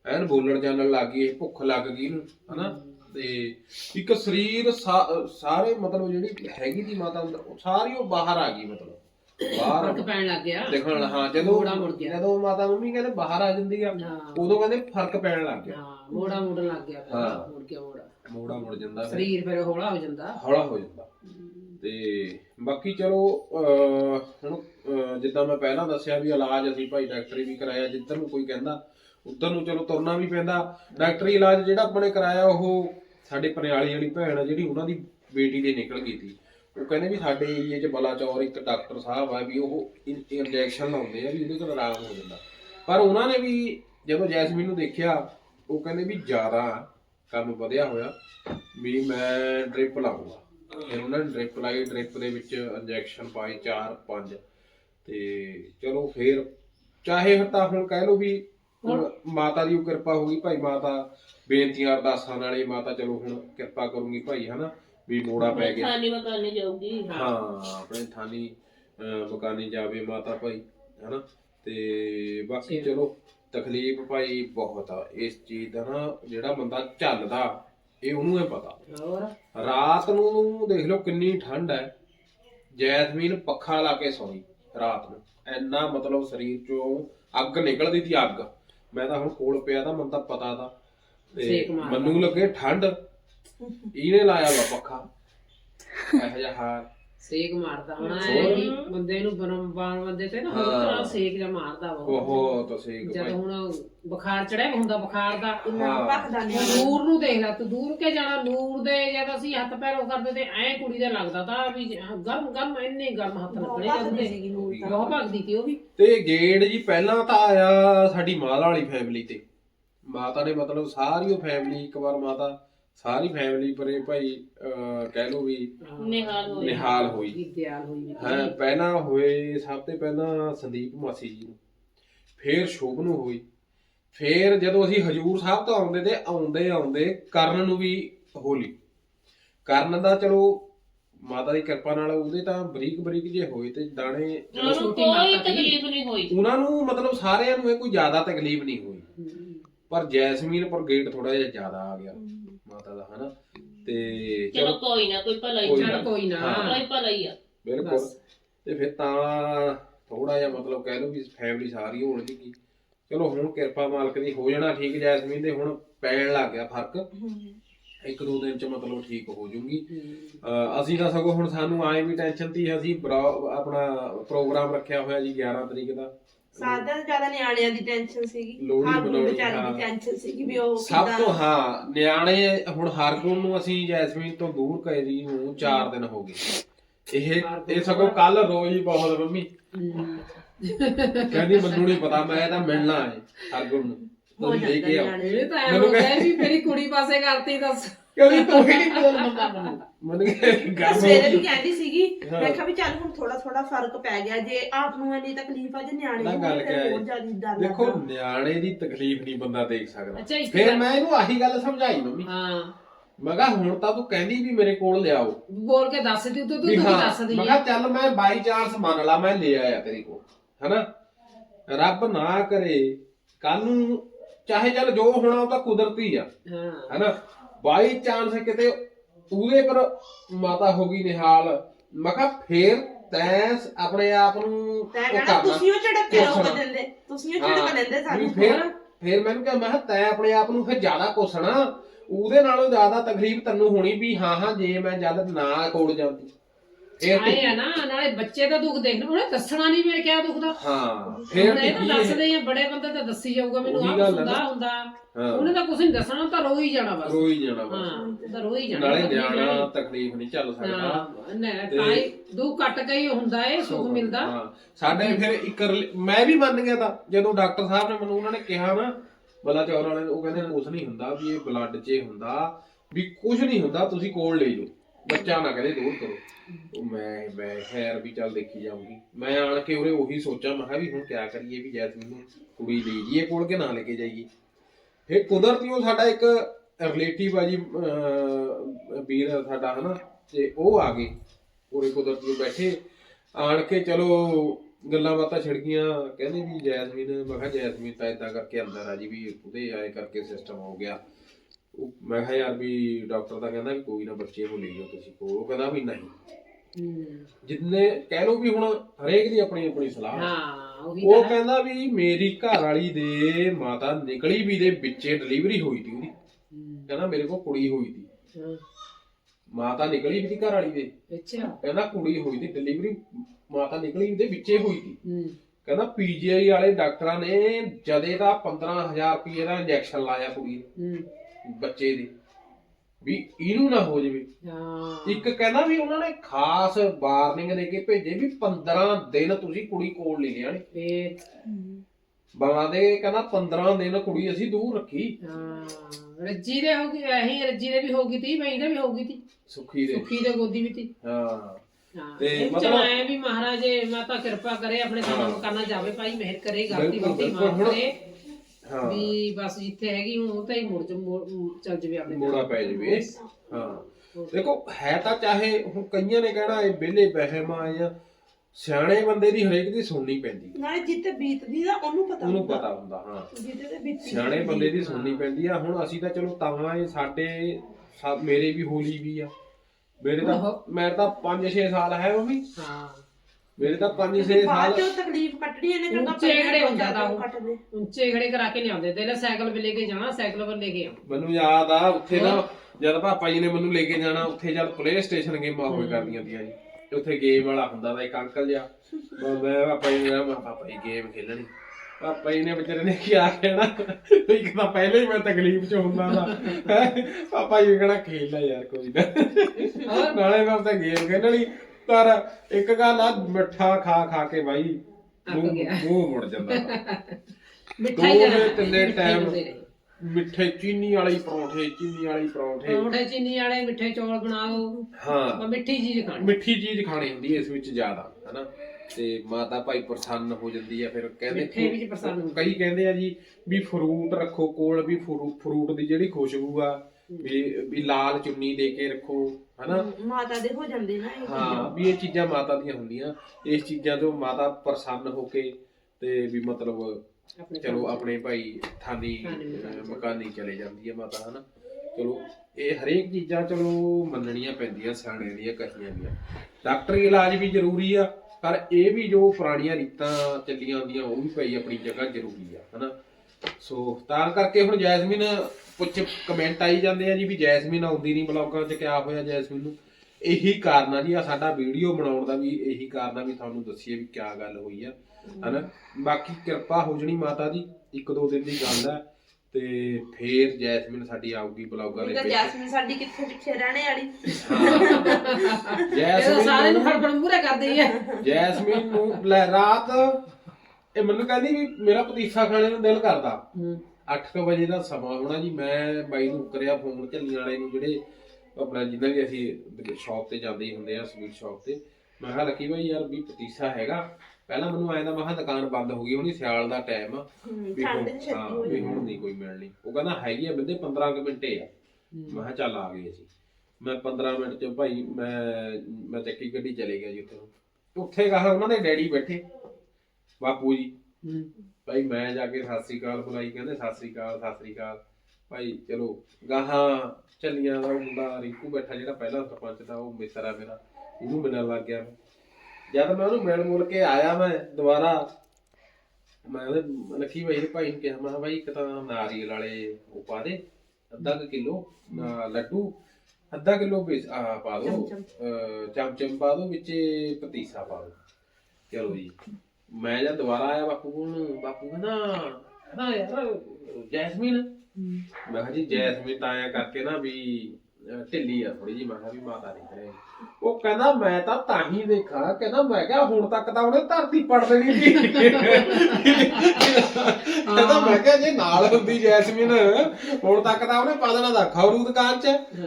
ਐਨ ਬੋਲਣ ਜਾਣਨ ਲੱਗ ਗਈ ਭੁੱਖ ਲੱਗ ਗਈ ਹਨਾ? ਤੇ ਇੱਕ ਸਰੀਰ ਸਾਰੇ ਮਤਲਬ ਜਿਹੜੀ ਹੈਗੀ ਦੀ ਮਾਤਾ ਅੰਦਰ ਸਾਰੀ ਉਹ ਬਾਹਰ ਆ ਗਈ ਮਤਲਬ। ਬਾਹਰ ਫ਼ਰਕ ਪੈਣ ਲੱਗ ਗਿਆ। ਦੇਖਣ ਹਾਂ ਜਦੋਂ ਮੋੜਾ ਮੁੜ ਗਿਆ। ਜਦੋਂ ਮਾਤਾ ਮੰਮੀ ਕਹਿੰਦੇ ਬਾਹਰ ਆ ਜਾਂਦੀ ਆ ਹਾਂ। ਉਦੋਂ ਕਹਿੰਦੇ ਫ਼ਰਕ ਪੈਣ ਲੱਗ ਗਿਆ। ਹਾਂ ਮੋੜਾ ਮੁੜਨ ਲੱਗ ਗਿਆ ਫਿਰ ਹਾਂ। ਮੁੜ ਗਿਆ ਮੋੜਾ। ਮੋੜਾ ਮੁੜ ਜਾਂਦਾ ਫਿਰ। ਸਰੀਰ ਫਿਰ ਹੌਲਾ ਹੋ ਜਾਂਦਾ। ਹੌਲਾ ਹੋ ਜਾਂਦਾ। ਤੇ ਬਾਕੀ ਚਲੋ ਅਹ, ਹੁਣ ਅਹ, ਜਿੱਦਾਂ ਮੈਂ ਪਹਿਲਾਂ ਦੱਸਿਆ ਵੀ ਇਲਾਜ ਅਸੀਂ ਭਾਈ ਡਾਕਟਰੀ ਵੀ ਕਰਾਇਆ ਜਿੱਧਰ ਨੂੰ ਕੋਈ ਕਹਿੰਦਾ ਉੱਧਰ ਨੂੰ ਚਲੋ ਤੁਰਨਾ ਵੀ ਪੈਂਦਾ। ਡਾਕਟਰੀ ਇਲਾਜ ਜਿਹੜਾ ਆਪਾਂ ਨੇ ਕਰਾਇਆ ਉਹ ਸਾਡੇ ਪਨਿਆਲੀ ਵਾਲੀ ਭੈਣ ਆ ਜਿਹੜੀ ਉਹਨਾਂ ਦੀ ਬੇਟੀ ਦੇ ਨਿਕਲ ਗਈ ਸੀ। ਉਹ ਕਹਿੰਦੇ ਵੀ ਸਾਡੇ ਏਰੀਏ 'ਚ ਬਲਾਚੌਰ ਇੱਕ ਡਾਕਟਰ ਸਾਹਿਬ ਆ ਵੀ ਉਹ ਇੰਜੈਕਸ਼ਨ ਲਾਉਂਦੇ ਆ ਵੀ ਉਹਦੇ ਕੋਲ ਆਰਾਮ ਹੋ ਜਾਂਦਾ। ਪਰ ਉਹਨਾਂ ਨੇ ਵੀ ਜਦੋਂ ਜੈਸਮੀਨ ਨੂੰ ਦੇਖਿਆ ਉਹ ਕਹਿੰਦੇ ਵੀ ਜ਼ਿਆਦਾ ਕੰਮ ਵਧਿਆ ਹੋਇਆ ਵੀ ਮੈਂ ਡ੍ਰਿਪ ਲਾਉਂਗਾ ਫਿਰ ਉਹਨਾਂ ਨੇ ਡ੍ਰਿਪ ਲਾਈ ਡ੍ਰਿਪ ਦੇ ਵਿੱਚ ਇੰਜੈਕਸ਼ਨ ਪਾਏ 4 5 ਤੇ ਚਲੋ ਫਿਰ ਚਾਹੇ ਤਾਂ ਹੁਣ ਕਹਿ ਲਓ ਵੀ ਹੁਣ ਮਾਤਾ ਦੀ ਕਿਰਪਾ ਹੋ ਗਈ ਭਾਈ ਮਾਤਾ ਬੇਨਤੀਆਂ ਅਰਦਾਸਾਂ ਨਾਲੇ ਮਾਤਾ ਚਲੋ ਹੁਣ ਕਿਰਪਾ ਕਰੂੰਗੀ ਭਾਈ ਹਨਾ? ਵੀ ਮੋੜਾ ਪੈ ਗਿਆ। ਖਾਣੀ ਮਕਾਨੀ ਜਾਊਗੀ। ਹਾਂ ਆਪਣੇ ਥਾਨੀ ਮਕਾਨੀ ਜਾਵੇ ਮਾਤਾ ਭਾਈ ਹਨਾ? ਤੇ ਬਾਕੀ ਚਲੋ ਤਕਲੀਫ ਭਾਈ ਬਹੁਤ ਆ। ਇਸ ਚੀਜ਼ ਦਾ ਨਾ ਜਿਹੜਾ ਬੰਦਾ ਚੱਲਦਾ ਇਹ ਉਹਨੂੰ ਹੀ ਪਤਾ। ਹੋਰ? ਰਾਤ ਨੂੰ ਦੇਖ ਲਓ ਕਿੰਨੀ ਠੰਡ ਹੈ। ਜੈਸਮੀਨ ਪੱਖਾ ਲਾ ਕੇ ਸੌਈ ਰਾਤ ਨੂੰ। ਐਨਾ ਮਤਲਬ ਸਰੀਰ ਚੋਂ ਅੱਗ ਨਿਕਲਦੀ ਸੀ ਅੱਗ। ਮੈਂ ਤਾਂ ਹੁਣ ਕੋਲ ਪਿਆ ਤਾਂ ਮੈਨੂੰ ਤਾਂ ਪਤਾ ਤਾਂ। ਤੇ। ਮੈਨੂੰ ਲੱਗੇ ਠੰਡ। ਇਹਨੇ ਲਾਇਆ ਵਾ ਪੱਖਾ। ਇਹੋ ਜਿਹਾ ਹਾਲ ਸੇਕ ਮਾਰਦਾ ਹੁਣ ਹੋਰ? ਐ ਕਿ ਬੰਦੇ ਨੂੰ ਬਰਮ ਬਾਣ ਬੰਦੇ ਤੇ ਨਾ ਹੋਰ ਹਾਂ। ਤਰ੍ਹਾਂ ਸੇਕ ਜਾਂ ਮਾਰਦਾ ਵਾ। ਬਹੁਤ ਸੇਕ ਜਦ ਭਾਈ। ਹੁਣ ਬੁਖਾਰ ਚੜਿਆ ਹੁੰਦਾ ਬੁਖਾਰ ਦਾ। ਇੰਨਾ ਹਾਂ। ਭਖਦਾ ਹੁਣ ਨਹੀਂ ਨੂਰ ਨੂੰ ਦੇਖ ਲੈ ਤੂੰ ਦੂਰ ਕੇ ਜਾਣਾ? ਨੂਰ ਦੇ ਜਦ ਅਸੀਂ ਹੱਥ ਪੈਰ ਉਹ ਕਰਦੇ ਤੇ ਐ ਕੁੜੀ ਦਾ ਲੱਗਦਾ ਤਾਂ ਵੀ ਗਰਮ ਗਰਮ ਇੰਨੇ ਗਰਮ ਹੱਥ ਲੱਗਣੇ ਭਖਦੀ ਜਾਂਦੇ ਸੀਗੀ ਨੂਰ ਤਾਂ। ਬਹੁਤ ਭਗਦੀ ਸੀ ਉਹ ਵੀ। ਤੇ ਗੇੜ ਜੀ ਪਹਿਲਾਂ ਤਾਂ ਆਇਆ ਸਾਡੀ ਮਾਤਾ ਵਾਲੀ ਫੈਮਿਲੀ ਤੇ। ਮਾਤਾ ਨੇ ਮਤਲਬ ਸਾਰੀ ਉਹ ਫੈਮਿਲੀ ਇੱਕ ਵਾਰ ਮਾਤਾ ਸਾਰੀ ਫੈਮਿਲੀ ਪਰੇ ਭਾਈ ਅਹ, ਕਹਿ ਲਓ ਵੀ ਨਿਹਾਲ ਹੋਈ। ਨਿਹਾਲ ਹੋਈ। ਵਿਦਿਆਲ ਹੋਈ ਹਾਂ ਪਹਿਲਾਂ ਹੋਏ ਸਭ ਤੋਂ ਪਹਿਲਾਂ ਸੰਦੀਪ ਮਾਸੀ ਜੀ ਨੂੰ। ਫੇਰ ਸ਼ੋਭ ਨੂੰ ਹੋਈ। ਫੇਰ ਜਦੋਂ ਅਸੀਂ ਹਜੂਰ ਸਾਹਿਬ ਤੋਂ ਆਉਂਦੇ ਤੇ ਆਉਂਦੇ ਆਉਂਦੇ ਕਰਨ ਨੂੰ ਵੀ ਹੋਲੀ। ਕਰਨ ਦਾ ਚਲੋ ਮਾਤਾ ਦੀ ਕਿਰਪਾ ਨਾਲ ਉਹਦੇ ਤਾਂ ਬਰੀਕ ਬਰੀਕ ਜੇ ਹੋਏ ਤੇ ਦਾਣੇ ਉਹਨੂੰ ਛੋਟੀ ਕੋਈ ਮਾਤਾ ਦੀ। ਤਕਲੀਫ ਨਹੀਂ ਹੋਈ। ਉਹਨਾਂ ਨੂੰ ਮਤਲਬ ਸਾਰਿਆਂ ਨੂੰ ਇਹ ਕੋਈ ਜ਼ਿਆਦਾ ਤਕਲੀਫ ਨਹੀਂ ਹੋਈ। ਹਮ। ਪਰ ਜੈਸਮੀਨ ਪਰ ਗੇਟ ਥੋੜਾ ਜਿਹਾ ਜ਼ਿਆਦਾ ਆ ਗਿਆ। ਤੇ ਚਲੋ ਕੋਈ ਨਾ ਕੋਈ ਭਲਾ ਹੀ ਕੋਈ ਚੱਲ ਕੋਈ ਨਾ। ਕੋਈ ਭਲਾ ਹੀ ਆ। ਬਿਲਕੁਲ। ਬਸ। ਤੇ ਫਿਰ ਤਾਂ ਥੋੜਾ ਜਿਹਾ ਮਤਲਬ ਕਹਿ ਲਓ ਵੀ ਫੈਮਿਲੀ ਸਾਰੀ ਹੋਣ ਜੀਗੀ ਚਲੋ ਹੁਣ ਕਿਰਪਾ ਮਾਲਕ ਦੀ ਹੋ ਜਾਣਾ ਠੀਕ ਜੈਸਮੀਨ ਦੇ ਹੁਣ ਪੈਣ ਲੱਗ ਗਿਆ ਫ਼ਰਕ। ਇੱਕ ਦੋ ਦਿਨ ਚ ਮਤਲਬ ਠੀਕ ਹੋ ਜੂਗੀ ਅਹ ਅਸੀਂ ਤਾਂ ਸਗੋਂ ਹੁਣ ਸਾਨੂੰ ਆਏ ਵੀ ਟੈਨਸ਼ਨ ਤੀ ਅਸੀਂ ਬਰਾ- ਆਪਣਾ ਪ੍ਰੋਗਰਾਮ ਰੱਖਿਆ ਹੋਇਆ ਜੀ 11 ਤਰੀਕ ਦਾ। ਸਾਰਿਆਂ ਤੋਂ ਜ਼ਿਆਦਾ ਨਿਆਣਿਆਂ ਦੀ ਟੈਨਸ਼ਨ ਸੀਗੀ ਲੋਹੜੀ ਹਰਗੁਣ ਮਨਾਉਣੀ, ਵਿਚਾਰੀ ਹਾਂ। ਦੀ ਟੈਨਸ਼ਨ ਸੀਗੀ ਵੀ ਉਹ ਸਭ ਕਿੱਦਾਂ- ਤੋਂ ਹਾਂ ਨਿਆਣੇ ਹੁਣ ਹਰਗੁਣ ਨੂੰ ਅਸੀਂ ਜੈਸਮੀਨ ਤੋਂ ਦੂਰ ਕਰੇ ਜੀ ਨੂੰ 4 ਦਿਨ ਹੋ ਗਏ ਇਹ ਇਹ ਸਗੋਂ ਕੱਲ ਰੋਈ ਬਹੁਤ ਮੰਮੀ ਹਮ। ਕਹਿੰਦੀ ਮੈਨੂੰ ਨਹੀਂ ਪਤਾ ਮੈਂ ਤਾਂ ਮਿਲਣਾ ਹੈ ਹਰਗੁਣ ਨੂੰ ਹੋ ਤੁਸੀਂ ਲੈ ਕੇ ਆਓ ਜਾਂਦਾ ਇਹ ਤਾਂ ਐਂ ਮੈਨੂੰ ਹੋ ਗਿਆ ਵੀ ਮੇਰੀ ਕੁੜੀ ਪਾਸੇ ਕਰਤੀ ਦੱਸ। ਕਹਿੰਦੀ ਤੂੰ ਹੀ ਨਹੀਂ ਬੋਲ ਮੰਦਾ ਮੈਨੂੰ ਮੈਨੂੰ ਕਹਿੰਦੀ ਮੈਂ ਗੱਲ ਸਵੇਰੇ ਹੋ ਵੀ ਕਹਿੰਦੀ ਸੀਗੀ ਹਾਂ। ਮੈਂ ਕਿਹਾ ਵੀ ਚੱਲ ਹੁਣ ਥੋੜਾ ਥੋੜਾ ਫ਼ਰਕ ਪੈ ਗਿਆ। ਜੇ ਆਪ ਨੂੰ ਇੰਨੀ ਤਕਲੀਫ ਆ ਜੇ ਨਿਆਣੇ ਨਾ ਨੂੰ ਗੱਲ ਫਿਰ ਕਿਆ ਹੈ? ਹੋਰ ਜ਼ਿਆਦਾ ਡਰ ਦੇਖੋ ਲੱਗਦਾ। ਨਿਆਣੇ ਦੀ ਤਕਲੀਫ ਨਹੀਂ ਬੰਦਾ ਦੇਖ ਅੱਛਾ, ਸਕਦਾ ਇੱਕ ਫਿਰ ਗੱਲ- ਮੈਂ ਇਹਨੂੰ ਆਹੀ ਗੱਲ ਸਮਝਾਈ ਮੰਮੀ। ਹਾਂ। ਮੈਂ ਕਿਹਾ ਹੁਣ ਤਾਂ ਤੂੰ ਕਹਿੰਦੀ ਵੀ ਮੇਰੇ ਕੋਲ ਲਿਆਓ। ਬੋਲ ਕੇ ਦੱਸ ਦੀ ਤੂੰ ਤੂੰ ਵੀ ਹਾਂ ਦੱਸ ਦੀ ਮੈਂ ਕਿਹਾ ਚੱਲ ਮੈਂ ਬਾਈ ਚਾਂਸ ਮੰਨ ਲਾ ਮੈਂ ਲੈ ਆਇਆ ਤੇਰੇ ਕੋਲ। ਹਨਾ? ਰੱਬ ਨਾ ਕਰੇ ਕੱਲ ਨੂੰ ਚਾਹੇ ਚੱਲ ਜੋ ਹੋਣਾ ਉਹ ਤਾਂ ਕੁਦਰਤੀ ਆ। ਹਾਂ। ਹਨਾ? ਬਾਈ ਚਾਂਸ ਕਿਤੇ ਉਹਦੇ ਪਰ ਮਾਤਾ ਹੋ ਗਈ ਨਿਹਾਲ। ਮੈਂ ਕਿਹਾ ਫੇਰ ਤੈਂ ਆਪਣੇ ਆਪ ਨੂੰ ਤੈਂ ਕਹਿਣਾ। ਤੁਸੀਂ ਉਹ ਝੜਕ ਕੇ ਰੋਕ ਕੋਸਣਾ। ਦਿੰਦੇ ਤੁਸੀਂ ਉਹ ਝੜਕ ਲੈਂਦੇ ਵੀ ਸਾਨੂੰ। ਫਿਰ ਫਿਰ ਮੈਨੂੰ ਕਿਹਾ ਮੈਂ ਕਿਹਾ ਤੈਂ ਆਪਣੇ ਆਪ ਨੂੰ ਫਿਰ ਜ਼ਿਆਦਾ ਕੋਸਣਾ। ਉਹਦੇ ਨਾਲੋਂ ਜ਼ਿਆਦਾ ਤਕਲੀਫ ਤੈਨੂੰ ਹੋਣੀ ਵੀ ਹਾਂ ਹਾਂ ਜੇ ਮੈਂ ਜਦ ਨਾ ਕੋਲ ਜਾਂਦੀ। ਇਹ ਆਏ ਆ ਨਾ ਨਾਲੇ ਬੱਚੇ ਦਾ ਦੁੱਖ ਦੇਖਣਾ ਉਹਨੇ ਦੱਸਣਾ ਨਹੀਂ ਮੇਰੇ ਕਿਆ ਦੁੱਖ ਦਾ। ਹਾਂ ਫਿਰ ਇਹ ਤਾਂ ਦੱਸਦੇ ਆ ਬੜੇ ਬੰਦੇ ਤਾਂ ਦੱਸੀ ਜਾਊਗਾ ਮੈਨੂੰ ਉਹੀ ਆਹ ਗੱਲ ਆ ਹੁੰਦਾ। ਹੁੰਦਾ। ਹਾਂ। ਉਹਨੇ ਤਾਂ ਕੁਝ ਨਹੀਂ ਦੱਸਣਾ ਤਾਂ ਰੋ ਹੀ ਜਾਣਾ ਬਸ। ਰੋਈ ਜਾਣਾ ਬਸ। ਹਾਂ ਤਾਂ ਰੋ ਹੀ ਜਾਣਾ। ਨਾਲੇ ਨਿਆਣਾ ਤਕਲੀਫ ਨਹੀਂ ਚੱਲ ਸਕਦਾ। ਹਾਂ ਨਾ ਤਾਂ ਹੀ ਦੁੱਖ ਕੱਟ ਹੀ ਹੁੰਦਾ ਏ ਸੁੱਖ ਮਿਲਦਾ। ਹਾਂ। ਸਾਡੇ ਫਿਰ ਇੱਕ ਮੈਂ ਵੀ ਮੰਨ ਗਿਆ ਤਾਂ ਜਦੋਂ ਡਾਕਟਰ ਸਾਹਿਬ ਨੇ ਮੈਨੂੰ ਉਹਨਾਂ ਨੇ ਕਿਹਾ ਨਾ ਬਲਾ ਚੌਰ ਵਾਲੇ ਨੇ, ਉਹ ਕਹਿੰਦੇ ਕੁਝ ਨਹੀਂ ਹੁੰਦਾ ਵੀ ਇਹ ਬਲੱਡ 'ਚ ਹੀ ਹੁੰਦਾ ਵੀ ਕੁਝ ਨਹੀਂ ਹੁੰਦਾ ਤੁਸੀਂ ਕੋਲ ਲੈ ਜਾਓ। ਬੱਚਾ ਨਾ ਕਦੇ ਦੂਰ ਕਰੋ। ਉਹ ਮੈਂ ਮੈਂ ਖੈਰ ਵੀ ਚੱਲ ਦੇਖੀ ਜਾਊਗੀ। ਮੈਂ ਆਣ ਕੇ ਉਰੇ ਉਹੀ ਸੋਚਾਂ ਮੈਂ ਕਿਹਾ ਵੀ ਹੁਣ ਕਿਆ ਕਰੀਏ ਵੀ ਜੈਸਮੀਨ ਨੂੰ ਕੁੜੀ ਲੈ ਜਾਈਏ ਕੋਲ ਕੇ ਨਾ ਲੈ ਕੇ ਜਾਈਏ। ਫਿਰ ਕੁਦਰਤੀ ਸਾਡਾ ਇੱਕ ਰਿਲੇਟਿਵ ਆ ਜੀ ਅਹ, ਵੀਰ ਸਾਡਾ ਹਨਾ? ਤੇ ਉਹ ਆ ਗਏ ਉਰੇ ਕੁਦਰਤੀ ਬੈਠੇ। ਆਣ ਕੇ ਚਲੋ ਗੱਲਾਂ ਬਾਤਾਂ ਛਿੜ ਗਈਆਂ ਕਹਿੰਦੇ ਵੀ ਜੈਸਮੀਨ ਮੈਂ ਕਿਹਾ ਜੈਸਮੀਨ ਤਾਂ ਇਦਾਂ ਕਰਕੇ ਅੰਦਰ ਆ ਜੀ ਵੀ ਉਹਦੇ ਆਏ ਕਰਕੇ ਸਿਸਟਮ ਹੋ ਗਿਆ। ਉਹ ਮੈਂ ਕਿਹਾ ਯਾਰ ਵੀ ਡਾਕਟਰ ਤਾਂ ਕਹਿੰਦਾ ਵੀ ਕੋਈ ਨਾ ਬੱਚੇ ਨੂੰ ਲੈ ਜਾਓ ਤੁਸੀਂ ਕੋਲ ਉਹ ਕਹਿੰਦਾ ਵੀ ਨਹੀਂ। ਜਿੰਨੇ ਕਹਿ ਲਓ ਵੀ ਹੁਣ ਹਰੇਕ ਦੀ ਆਪਣੀ ਆਪਣੀ ਸਲਾਹ। ਹਾਂ ਉਹੀ ਤਾਂ। ਕਹਿੰਦਾ ਵੀ ਮੇਰੀ ਘਰ ਵਾਲੀ ਦੇ ਮਾਤਾ ਨਿਕਲੀ ਵੀ ਦੇ ਵਿੱਚੇ ਡਿਲੀਵਰੀ ਹੋਈ ਸੀ ਉਹਦੀ। ਕਹਿੰਦਾ ਮੇਰੇ ਕੋਲ ਕੁੜੀ ਹੋਈ ਹਾਂ। ਮਾਤਾ ਨਿਕਲੀ ਵੀ ਸੀ ਘਰ ਵਾਲੀ ਦੇ। ਅੱਛਾ। ਕਹਿੰਦਾ ਕੁੜੀ ਹੋਈ ਸੀ ਡਿਲੀਵਰੀ ਮਾਤਾ ਨਿਕਲੀ ਦੇ ਵਿੱਚੇ ਹੋਈ ਸੀ ਹੂੰ। ਕਹਿੰਦਾ ਪੀਜੀਆਈ ਵਾਲੇ ਡਾਕਟਰਾਂ ਨੇ ਜਦੇ ਦਾ 15000 ਰੁਪਏ ਦਾ ਇੰਜੈਕਸ਼ਨ ਲਾਇਆ ਕੁੜੀ ਨੂੰ ਬੱਚੇ ਦੇ। ਵੀ ਇਹਨੂੰ ਨਾ ਹੋ ਜਾਵੇ। ਹਾਂ। ਇੱਕ ਕਹਿੰਦਾ ਵੀ ਉਹਨਾਂ ਨੇ ਖਾਸ ਵਾਰਨਿੰਗ ਦੇ ਕੇ ਭੇਜੇ ਵੀ 15 ਦਿਨ ਤੁਸੀਂ ਕੁੜੀ ਕੋਲ ਨਹੀਂ ਲਿਆਣੀ ਫੇਰ ਬਾਬਾ ਦੇ ਕਹਿੰਦਾ 15 ਦਿਨ ਕੁੜੀ ਅਸੀਂ ਦੂਰ ਰੱਖੀ। ਹਾਂ। ਰੱਜੀ ਦੇ ਹੋ ਗਈ ਐਹੀ ਰੱਜੀ ਦੇ ਵੀ ਹੋ ਗਈ ਤੀ ਮੈਂ ਇਹਦੇ ਵੀ ਹੋ ਗਈ ਤੀ। ਸੁਖੀ ਦੇ। ਸੁੱਖੀ ਦੇ ਗੋਦੀ ਵੀ ਤੀ। ਹਾਂ। ਤੇ ਮਤਲਬ- ਐ ਵੀ ਮਹਾਰਾਜ ਮਾਤਾ ਕਿਰਪਾ ਕਰੇ ਆਪਣੇ। ਕੰਮ ਕਰਨਾ ਜਾਵੇ ਭਾਈ ਮਿਹਰ ਕਰੇ ਗਲਤੀ ਬਿਲਕੁਲ। ਮਾਫ ਕਰੇ। ਹਾਂ। ਵੀ ਬਸ ਜਿੱਥੇ ਹੈਗੀ ਹੁਣ ਉਹ ਤਾਂ ਹੀ ਮੁੜ ਜ- ਮੁੜ- ਚੱਲ ਜਵੇ ਆਪਣੇ ਮੋੜਾ ਪੈ ਜਵੇ। ਹਾਂ। ਦੇਖੋ ਹੈ ਤਾਂ ਚਾਹੇ ਹੁਣ ਕਈਆਂ ਨੇ ਕਹਿਣਾ ਇਹ ਵਿਹਲੇ ਵਹਿਮ ਆ ਜਾਂ ਸਿਆਣੇ ਬੰਦੇ ਦੀ ਹਰੇਕ ਦੀ ਸੁਣਨੀ ਪੈਂਦੀ। ਨਾਲੇ ਜਿੱਤੇ ਬੀਤਦੀ ਨਾ ਉਹਨੂੰ ਪਤਾ ਉਹਨੂੰ ਹੁੰਦਾ। ਪਤਾ ਹੁੰਦਾ ਹਾਂ। ਜਿਹਦੇ ਤੇ ਬੀਤੀ ਸਿਆਣੇ ਬੰਦੇ ਦੀ ਸੁਣਨੀ ਪੈਂਦੀ ਆ। ਹੁਣ ਅਸੀਂ ਤਾਂ ਚਲੋ ਤਾਂ ਇਹ ਸਾਡੇ ਸਾ- ਮੇਰੇ ਵੀ ਹੋਲੀ ਵੀ ਆ। ਮੇਰੇ ਤਾਂ। ਮੈਂ ਤਾਂ 5-6 ਸਾਲ ਹੈ ਉਹ ਵੀ। ਹਾਂ। ਮੇਰੇ ਤਾਂ 5-6 ਬਾਅਦ ਸਾਲ ਚੋਂ ਤਕਲੀਫ ਕੱਟਣੀ ਇਹਨੇ ਕਿਉਂਕਿ ਉੱਚੇ ਖੜੇ ਹੁੰਦਾ ਤਾਂ ਉਹ। ਕੱਟਦੇ ਉੱਚੇ ਖੜੇ ਕਰਾ ਕੇ ਲਿਆਉਂਦੇ ਤੇ ਲੈ ਸਾਈਕਲ 'ਤੇ ਲੈ ਕੇ ਜਾਣਾ ਸਾਈਕਲ 'ਤੇ ਲੈ ਕੇ ਆਉਣਾ। ਮੈਨੂੰ ਯਾਦ ਆ ਉੱਥੇ ਨਾ ਜਦ ਪਾਪਾ ਜੀ ਨੇ ਮੈਨੂੰ ਲੈ ਕੇ ਜਾਣਾ ਉੱਥੇ ਜਦ ਪਲੇ ਸਟੇਸ਼ਨ ਗੇਮਾਂ ਹੋਏ ਕਰਦੀਆਂ ਦੀਆਂ ਜੀ ਉੱਥੇ ਗੇਮ ਵਾਲਾ ਹੁੰਦਾ ਦਾ ਇੱਕ ਅੰਕਲ ਜਿਹਾ। ਮੈਂ ਮੈਂ ਪਾਪਾ ਜੀ ਨੇ ਮੈਂ ਪਾਪਾ ਜੀ ਗੇਮ ਖੇਲਣੀ। ਪਾਪਾ ਜੀ ਨੇ ਵਿਚਾਰੇ ਨੇ ਕੀ ਆ ਕਹਿਣਾ ਇੱਕ ਤਾਂ ਪਹਿਲੇ ਹੀ ਮੈਂ ਤਕਲੀਫ ਚ ਹੁੰਦਾ ਦਾ ਪਾਪਾ ਜੀ ਕਹਿਣਾ ਖੇਲ ਲੈ ਯਾਰ ਕੋਈ ਨਾ। ਨਾਲੇ ਮੈਂ ਉੱਥੇ ਗੇਮ ਖੇਲਣੀ। ਪਰ ਇੱਕ ਗੱਲ ਆ ਮਿੱਠਾ ਖਾ ਖਾ ਕੇ ਬਾਈ ਮੂੰਹ ਗਿਆ। ਮੂੰਹ ਮੁੜ ਜਾਂਦਾ। ਮਿਠਾਈ ਦੋ ਦਾ ਦੇ ਤਿੰਨੇ। ਮਿੱਠੇ ਚੀਨੀ ਵਾਲੀ ਪਰੌਂਠੇ ਚੀਨੀ ਵਾਲੀ ਪਰੌਂਠੇ। ਪਰੌਂਠੇ ਚੀਨੀ ਵਾਲੇ ਮਿੱਠੇ ਚੌਲ ਬਣਾਓ। ਹਾਂ। ਆਪਾਂ ਮਿੱਠੀ ਚੀਜ਼ ਖਾਣੀ। ਮਿੱਠੀ ਚੀਜ਼ ਖਾਣੀ ਹੁੰਦੀ ਹੈ ਇਸ ਵਿੱਚ ਜ਼ਿਆਦਾ ਹਨਾ। ਤੇ ਮਾਤਾ ਭਾਈ ਪ੍ਰਸੰਨ ਹੋ ਜਾਂਦੀ ਹੈ ਫਿਰ ਕਹਿੰਦੇ ਮਿੱਠੇ ਵਿੱਚ ਪ੍ਰਸੰਨ ਹੁੰਦੀ ਕਈ ਕਹਿੰਦੇ ਆ ਜੀ ਵੀ ਫਰੂਟ ਰੱਖੋ ਕੋਲ ਵੀ ਫਰੂ- ਫਰੂਟ ਦੀ ਜਿਹੜੀ ਖੁਸ਼ਬੂ ਆ ਵੀ ਵੀ ਲਾਲ ਚੁੰਨੀ ਦੇ ਕੇ ਰੱਖੋ। ਹਨਾ? ਮਾਤਾ ਦੇ ਹੋ ਜਾਂਦੇ ਨਾ ਇਹ ਹਾਂ ਵੀ ਇਹ ਚੀਜ਼ਾਂ ਮਾਤਾ ਦੀਆਂ ਹੁੰਦੀਆਂ। ਇਸ ਚੀਜ਼ਾਂ ਤੋਂ ਮਾਤਾ ਪ੍ਰਸੰਨ ਹੋ ਕੇ ਤੇ ਵੀ ਮਤਲਬ ਚਲੋ ਆਪਣੇ ਭਾਈ ਥਾਨੀ ਮਕਾਨੀ ਚਲੇ ਜਾਂਦੀ ਹੈ ਮਾਤਾ ਹਨਾ? ਚਲੋ ਇਹ ਹਰੇਕ ਚੀਜ਼ਾਂ ਚਲੋ ਮੰਨਣੀਆਂ ਪੈਂਦੀਆਂ ਸਿਆਣੇ ਦੀਆਂ ਕਹੀਆਂ ਦੀਆਂ। ਡਾਕਟਰੀ ਇਲਾਜ ਵੀ ਜ਼ਰੂਰੀ ਆ ਪਰ ਇਹ ਵੀ ਜੋ ਪੁਰਾਣੀਆਂ ਰੀਤਾਂ ਚੱਲੀਆਂ ਹੁੰਦੀਆਂ ਉਹ ਵੀ ਭਾਈ ਆਪਣੀ ਜਗ੍ਹਾ ਜ਼ਰੂਰੀ ਆ ਹਨਾ? ਸੋ ਤਾਂ ਕਰਕੇ ਹੁਣ ਜੈਸਮੀਨ ਪੁੱਛ ਕਮੈਂਟ ਆਈ ਜਾਂਦੇ ਆ ਜੀ ਵੀ ਜੈਸਮੀਨ ਆਉਂਦੀ ਨਹੀਂ ਬਲੌਗਾਂ 'ਚ ਕਿਆ ਹੋਇਆ ਜੈਸਮੀਨ ਨੂੰ? ਇਹੀ ਕਾਰਨ ਆ ਜੀ ਆ ਸਾਡਾ ਵੀਡੀਓ ਬਣਾਉਣ ਦਾ ਵੀ ਇਹੀ ਕਾਰਨ ਆ ਵੀ ਤੁਹਾਨੂੰ ਦੱਸੀਏ ਵੀ ਕਿਆ ਗੱਲ ਹੋਈ ਆ ਹਨਾ? ਬਾਕੀ ਕਿਰਪਾ ਹੋ ਜਣੀ ਮਾਤਾ ਦੀ ਇੱਕ ਦੋ ਦਿਨ ਦੀ ਗੱਲ ਹੈ ਤੇ ਫੇਰ ਜੈਸਮੀਨ ਸਾਡੀ ਆਊਗੀ ਬਲੌਗਾਂ ਦੇ ਤਾਂ। ਵਿੱਚ ਜੈਸਮੀਨ ਸਾਡੀ ਕਿੱਥੇ ਪਿੱਛੇ ਰਹਿਣੇ ਵਾਲੀ? ਇਹ ਤਾਂ ਸਾਰੇ ਨੂੰ ਜੈਸਮੀਨ ਆ। ਨੂੰ ਲੈ ਰਾਤ ਇਹ ਮੈਨੂੰ ਕਹਿੰਦੀ ਵੀ ਮੇਰਾ ਪਤੀਸਾ ਖਾਣੇ ਨੂੰ ਦਿਲ ਕਰਦਾ। 8 ਵਜੇ ਦਾ ਸਮਾਂ ਹੋਣਾ ਜੀ ਮੈਂ ਬਾਈ ਨੂੰ ਕਰਿਆ ਫੋਨ ਝੱਲੀਆਂ ਵਾਲੇ ਨੂੰ ਜਿਹੜੇ ਆਪਣਾ ਜਿੱਦਾਂ ਵੀ ਅਸੀਂ ਸ਼ਾਪ ਤੇ ਜਾਂਦੇ ਹੀ ਹੁੰਦੇ ਆ ਸਵੀਟ ਸ਼ਾਪ ਤੇ ਮੈਂ ਕਿਹਾ ਲੱਕੀ ਬਾਈ ਯਾਰ ਵੀ ਪਤੀਸਾ ਹੈਗਾ। ਪਹਿਲਾਂ ਮੈਨੂੰ ਆਇਆ ਤਾਂ ਮੈਂ ਕਿਹਾ ਦੁਕਾਨ ਬੰਦ ਹੋ ਗਈ ਹੋਣੀ ਸਿਆਲ ਦਾ ਟਾਈਮ ਆ। ਵੀ ਹੁਣ ਵੀ ਹੁਣ ਨਹੀਂ ਕੋਈ ਮਿਲਣੀ। ਉਹ ਕਹਿੰਦਾ ਹੈਗੀ ਆ ਬੰਦੇ 15 ਕੁ ਮਿੰਟੇ ਆ। ਮੈਂ ਕਿਹਾ ਚੱਲ ਆ ਗਏ ਅਸੀਂ। ਮੈਂ 15 ਮਿੰਟ ਚ ਭਾਈ ਮੈਂ ਮੈਂ ਚੱਕੀ ਗੱਡੀ ਚਲੇ ਗਿਆ ਜੀ ਉੱਥੇ। ਉੱਥੇ ਕਹਾ ਉਹਨਾਂ ਦੇ ਡੈਡੀ ਬੈਠੇ ਬਾਪੂ ਜੀ। ਭਾਈ ਮੈਂ ਜਾ ਕੇ ਸਤਿ ਸ੍ਰੀ ਅਕਾਲ ਬੁਲਾਈ ਕਹਿੰਦੇ ਸਤਿ ਸ੍ਰੀ ਅਕਾਲ ਸਤਿ ਸ੍ਰੀ ਅਕਾਲ। ਭਾਈ ਚਲੋ ਗਾਹਾਂ ਚੱਲੀਆਂ ਦਾ ਉਹ ਮੁੰਡਾ ਰਿੰਕੂ ਬੈਠਾ ਜਿਹੜਾ ਪਹਿਲਾ ਸਰਪੰਚ ਦਾ ਉਹ ਮਿੱਤਰ ਆ ਮੇਰਾ ਉਹਨੂੰ ਮਿਲਣ ਲੱਗ ਗਿਆ। ਜਦ ਮੈਂ ਉਹਨੂੰ ਮਿਲ ਮੁਲ ਕੇ ਆਇਆ ਮੈਂ ਦੁਬਾਰਾ ਮੈਂ ਉਹਦੇ ਲੱਖੀ ਭਾਈ ਦੇ ਭਾਈ ਨੂੰ ਕਿਹਾ ਮੈਂ ਭਾਈ ਇੱਕ ਤਾਂ ਨਾਰੀਅਲ ਵਾਲੇ ਉਹ ਪਾ ਦੇ ਅੱਧਾ ਕਿਲੋ ਲੱਡੂ ਅੱਧਾ ਕਿਲੋ ਪਾ ਦੋ ਚਮਚਮ ਪਾ ਦੋ ਵਿੱਚ ਪਤੀਸਾ ਪਾ ਦੋ। ਚਲੋ ਜੀ। ਮੈਂ ਜਦ ਦੁਬਾਰਾ ਆਇਆ ਬਾਪੂ ਕੋਲ ਬਾਪੂ ਕਹਿੰਦਾ ਕਹਿੰਦਾ ਯਾਰ ਜੈਸਮੀਨ। ਮੈਂ ਕਿਹਾ ਜੀ ਜੈਸਮੀਨ ਤਾਂ ਆਇਆ ਕਰਕੇ ਨਾ ਵੀ ਢਿੱਲੀ ਆ ਥੋੜੀ ਜੀ ਮੈਂ ਕਿਹਾ ਵੀ ਮਾਤਾ ਨਹੀਂ ਕਰੇ। ਉਹ ਕਹਿੰਦਾ ਮੈਂ ਤਾਂ ਤਾਂ ਹੀ ਦੇਖਾ। ਕਹਿੰਦਾ ਮੈਂ ਕਿਹਾ ਹੁਣ ਤੱਕ ਤਾਂ ਉਹਨੇ ਧਰਤੀ ਪੜ ਦੇਣੀ ਸੀ। ਕਹਿੰਦਾ ਮੈਂ ਕਿਹਾ ਜੇ ਨਾਲ ਹੁੰਦੀ ਜੈਸਮੀਨ ਹੁਣ ਤੱਕ ਤਾਂ ਉਹਨੇ ਪਾ ਦੇਣਾ ਦਾ ਖੌਰੂ ਦੁਕਾਨ 'ਚ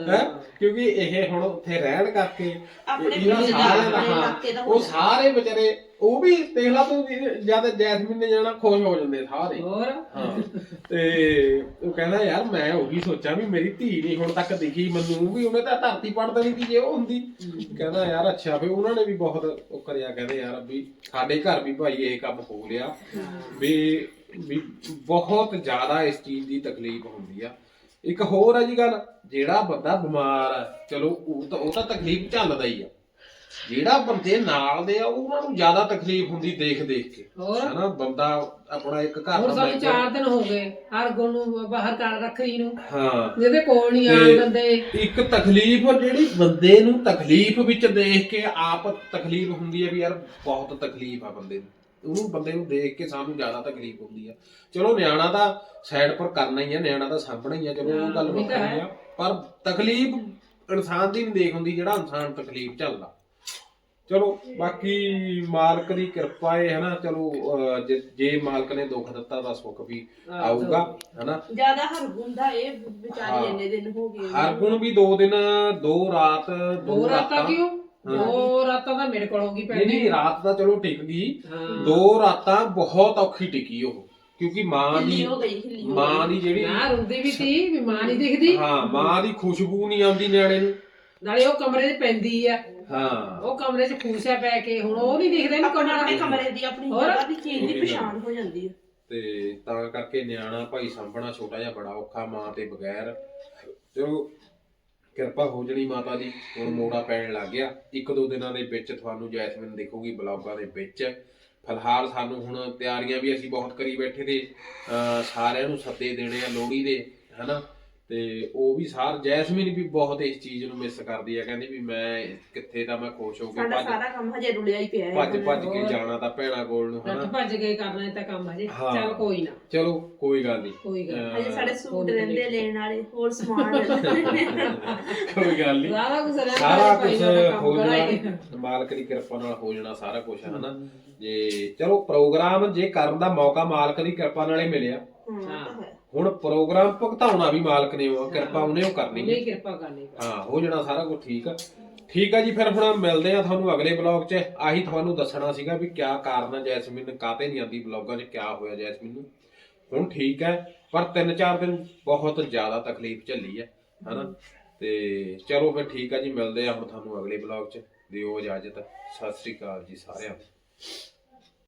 ਹੈ। ਕਿਉਂਕਿ ਇਹ ਹੁਣ ਉੱਥੇ ਰਹਿਣ ਕਰਕੇ ਆਪਣੇ ਇਹਨਾਂ ਪਿੰਡ ਦਾ, ਸਾਰਿਆਂ ਦਾ ਆਪਣੇ ਹਾਂ, ਇਲਾਕੇ ਦਾ ਹੋ ਉਹ। ਸਾਰੇ ਵਿਚਾਰੇ ਉਹ ਵੀ ਦੇਖ ਲਾ ਤੂੰ ਵੀ ਜਦ ਜੈਸਮੀਨ ਨੇ ਜਾਣਾ ਖੁਸ਼ ਹੋ ਜਾਂਦੇ ਸਾਰੇ। ਹੋਰ? ਹਾਂ ਤੇ ਉਹ ਕਹਿੰਦਾ ਯਾਰ ਮੈਂ ਉਹੀ ਸੋਚਾਂ ਵੀ ਮੇਰੀ ਧੀ ਨਹੀਂ ਹੁਣ ਤੱਕ ਦਿਖੀ ਮੈਨੂੰ ਵੀ ਉਹਨੇ ਤਾਂ ਧਰਤੀ ਪੜ ਦੇਣੀ ਸੀ ਜੇ ਉਹ ਹੁੰਦੀ। ਕਹਿੰਦਾ ਯਾਰ ਅੱਛਾ ਵੀ ਉਹਨਾਂ ਨੇ ਵੀ ਬਹੁਤ ਉਹ ਕਰਿਆ ਕਹਿੰਦੇ ਯਾਰ ਵੀ ਸਾਡੇ ਘਰ ਵੀ ਭਾਈ ਇਹ ਕੰਮ ਹੋ ਲਿਆ ਵੀ ਵੀ ਬਹੁਤ ਜ਼ਿਆਦਾ ਇਸ ਚੀਜ਼ ਦੀ ਤਕਲੀਫ ਹੁੰਦੀ ਆ। ਇੱਕ ਹੋਰ ਆ ਜੀ ਗੱਲ ਜਿਹੜਾ ਬੰਦਾ ਬਿਮਾਰ ਆ ਚਲੋ ਉਹ ਤਾਂ ਉਹ ਤਾਂ ਤਕਲੀਫ ਝੱਲਦਾ ਹੀ ਆ। ਜਿਹੜਾ ਬੰਦੇ ਨਾਲ ਦੇ ਆ ਉਹਨਾਂ ਨੂੰ ਜ਼ਿਆਦਾ ਤਕਲੀਫ ਹੁੰਦੀ ਦੇਖ ਦੇਖ ਕੇ। ਹੋਰ? ਹਨਾ ਬੰਦਾ ਆਪਣਾ ਇੱਕ ਘਰ ਹੁਣ ਦਾ ਸਾਨੂੰ ਮੈਂਬਰ 4 ਦਿਨ ਹੋ ਗਏ ਹਰ ਗੁਣ ਨੂੰ ਬਾਹਰ ਕਰ ਰੱਖੀ ਨੂੰ। ਹਾਂ। ਜਿਹਦੇ ਕੋਲ ਨਹੀਂ ਤੇ- ਆਣ ਦਿੰਦੇ। ਇੱਕ ਤਕਲੀਫ ਜਿਹੜੀ ਬੰਦੇ ਨੂੰ ਤਕਲੀਫ ਵਿੱਚ ਦੇਖ ਕੇ ਆਪ ਤਕਲੀਫ ਹੁੰਦੀ ਹੈ ਵੀ ਯਾਰ ਬਹੁਤ ਤਕਲੀਫ ਆ ਬੰਦੇ ਨੂੰ। ਉਹਨੂੰ ਬੰਦੇ ਨੂੰ ਦੇਖ ਕੇ ਸਾਨੂੰ ਜ਼ਿਆਦਾ ਤਕਲੀਫ ਹੁੰਦੀ ਆ। ਚਲੋ ਨਿਆਣਾ ਤਾਂ ਸਾਈਡ ਪਰ ਕਰਨਾ ਹੀ ਆ ਨਿਆਣਾ ਤਾਂ ਸਾਂਭਣਾ ਹੀ ਆ ਚਲੋ ਉਹ ਗੱਲ ਵੱਖਰੀ ਆ। ਪਰ ਤਕਲੀਫ ਇਨਸਾਨ ਦੀ ਨਹੀਂ ਦੇਖ ਹੁੰਦੀ ਜਿਹੜਾ ਇਨਸਾਨ ਤਕਲੀਫ ਝੱਲਦਾ। ਚਲੋ ਬਾਕੀ ਮਾਲਕ ਦੀ ਕਿਰਪਾ ਹੈ ਹਨਾ ਚਲੋ ਅਹ, ਜੇ- ਜੇ ਮਾਲਕ ਨੇ ਦੁੱਖ ਦਿੱਤਾ ਤਾਂ ਸੁੱਖ ਵੀ ਆਊਗਾ ਹਨਾ। ਜ਼ਿਆਦਾ ਹਰਗੁਣ ਦਾ ਇਹ ਵਿਚਾਰੀ ਹਾਂ। ਇੰਨੇ ਦਿਨ ਹੋ ਗਏ। ਹਰ ਗੁਣ ਵੀ ਦੋ ਦਿਨ ਦੋ ਰਾਤ ਦੋ ਰਾਤਾਂ। ਕਿਉਂ? ਦੋ ਰਾਤਾਂ ਤਾਂ ਮੇਰੇ ਕੋਲ ਹੋ ਗਈ ਨਹੀਂ ਪੈਣੀ ਨਹੀਂ ਰਾਤ ਤਾਂ ਚਲੋ ਟਿਕ ਗਈ। ਹਾਂ। ਦੋ ਰਾਤਾਂ ਬਹੁਤ ਔਖੀ ਟਿਕੀ ਉਹ ਕਿਉਂਕਿ ਮਾਂ ਦੀ ਹੋ ਗਈ ਹਿੱਲੀ ਹੋ ਮਾਂ ਦੀ ਜਿਹੜੀ ਨਾ ਰੁੰਦੀ ਵੀ ਸੀ ਵੀ ਮਾਂ ਨਹੀਂ ਦਿਖਦੀ। ਹਾਂ ਮਾਂ ਦੀ ਖੁਸ਼ਬੂ ਨਹੀਂ ਆਉਂਦੀ ਨਿਆਣੇ ਨੂੰ। ਨਾਲੇ ਉਹ ਕਮਰੇ 'ਚ ਪੈਂਦੀ ਆ। ਹਾਂ। ਉਹ ਕਮਰੇ 'ਚ ਖੂਸਿਆ ਪੈ ਕੇ ਹੁਣ ਉਹ ਨਹੀਂ ਦਿਖਦੇ ਇਹਨੂੰ ਆਪਣੇ ਆਪਣੇ ਕਮਰਾ ਦੀ ਆਪਣੀ ਹੋਰ? ਜਗ੍ਹਾ ਦੀ ਚੀਜ਼ ਦੀ ਪਛਾਣ ਹੋ ਜਾਂਦੀ ਹੈ ਤੇ ਤਾਂ ਕਰਕੇ ਨਿਆਣਾ ਭਾਈ ਸਾਂਭਣਾ ਛੋਟਾ ਜਿਹਾ ਬੜਾ ਔਖਾ ਮਾਂ ਤੇ ਬਗੈਰ। ਚਲੋ ਕਿਰਪਾ ਹੋ ਜਣੀ ਮਾਤਾ ਦੀ ਹੁਣ ਮੋੜਾ ਪੈਣ ਲੱਗ ਗਿਆ। ਇੱਕ ਦੋ ਦਿਨਾਂ ਦੇ ਵਿੱਚ ਤੁਹਾਨੂੰ ਜੈਸਮਿਨ ਦੇਖੋਗੀ, ਬਲੌਗਾਂ ਦੇ ਵਿੱਚ। ਫਿਲਹਾਲ ਸਾਨੂੰ ਹੁਣ ਤਿਆਰੀਆਂ ਵੀ ਅਸੀਂ ਬਹੁਤ ਕਰੀ ਬੈਠੇ ਤੇ ਸਾਰਿਆਂ ਨੂੰ ਸੱਦੇ ਦੇਣੇ ਆ ਲੋਹੜੀ ਦੇ, ਹਨਾ? ਤੇ ਉਹ ਵੀ ਸਾਰ ਜੈਸਮਿਨ ਵੀ ਬਹੁਤ ਇਸ ਚੀਜ਼ ਨੂੰ ਮਿਸ ਕਰਦੀ ਆ ਕਹਿੰਦੀ ਵੀ ਮੈਂ ਕਿੱਥੇ ਤਾਂ ਮੈਂ ਖੁਸ਼ ਹੋ ਕੇ ਸਾਡਾ ਭੱਜ ਸਾਰਾ ਕੰਮ ਹਜੇ ਰੁਲਿਆ ਹੀ ਪਿਆ ਹੈ ਭੱਜ ਭੱਜ ਕੇ ਜਾਣਾ ਤਾਂ ਭੈਣਾ ਕੋਲ ਨੂੰ ਨੱਠ ਹਨਾ? ਭੱਜ ਕੇ ਕਰਨਾ ਤਾਂ ਕੰਮ ਹਜੇ। ਹਾਂ। ਚੱਲ ਕੋਈ ਨਾ। ਚਲੋ ਕੋਈ ਗੱਲ ਨਹੀਂ ਕੋਈ ਗੱਲ ਹਜੇ ਸਾਡੇ ਸੂਟ ਰਹਿੰਦੇ ਲੈਣ ਵਾਲੇ ਹੋਰ ਸਮਾਨ। ਕੋਈ ਗੱਲ ਨਹੀਂ ਸਾਰਾ ਕੁਝ ਰਹਿੰਦਾ ਸਾਰਾ ਕੁਝ ਹੋ। ਜਾਣਾ। ਮਾਲਕ ਦੀ ਕਿਰਪਾ ਨਾਲ ਹੋ ਜਾਣਾ ਸਾਰਾ ਕੁਝ ਹਨਾ? ਜੇ ਚਲੋ ਪ੍ਰੋਗਰਾਮ ਜੇ ਕਰਨ ਦਾ ਮੌਕਾ ਮਾਲਕ ਦੀ ਕਿਰਪਾ ਨਾਲ ਹੀ ਮਿਲਿਆ। ਹੈ। ਹੁਣ ਪ੍ਰੋਗਰਾਮ ਭੁਗਤਾਉਣਾ ਵੀ ਮਾਲਕ ਨੇ ਉਹ ਕਿਰਪਾ ਉਹਨੇ ਉਹ ਕਰਨੀ ਹੈ। ਨਹੀਂ ਕਿਰਪਾ ਕਰਨੀ ਹਾਂ। ਹੋ ਜਾਣਾ ਸਾਰਾ ਕੁਝ ਠੀਕ ਆ। ਠੀਕ ਆ ਜੀ ਫਿਰ ਹੁਣ ਮਿਲਦੇ ਆ ਤੁਹਾਨੂੰ ਅਗਲੇ ਬਲੌਗ 'ਚ। ਆਹੀ ਤੁਹਾਨੂੰ ਦੱਸਣਾ ਸੀਗਾ ਵੀ ਕਿਆ ਕਾਰਨ ਹੈ ਜੈਸਮਿਨ ਕਾਤੇ ਨਹੀਂ ਆਂਦੀ ਬਲੌਗਾਂ 'ਚ ਕਿਆ ਹੋਇਆ ਜੈਸਮਿਨ ਨੂੰ। ਹੁਣ ਠੀਕ ਹੈ ਪਰ 3-4 ਦਿਨ ਬਹੁਤ ਜ਼ਿਆਦਾ ਤਕਲੀਫ ਝੱਲੀ ਹੈ ਹਨਾ? ਤੇ ਚਲੋ ਫਿਰ ਠੀਕ ਆ ਜੀ ਮਿਲਦੇ ਆ ਹੁਣ ਤੁਹਾਨੂੰ ਅਗਲੇ ਬਲੌਗ 'ਚ। ਦਿਓ ਇਜਾਜ਼ਤ। ਸਤਿ ਸ੍ਰੀ ਅਕਾਲ ਜੀ ਸਾਰਿਆਂ ਨੂੰ।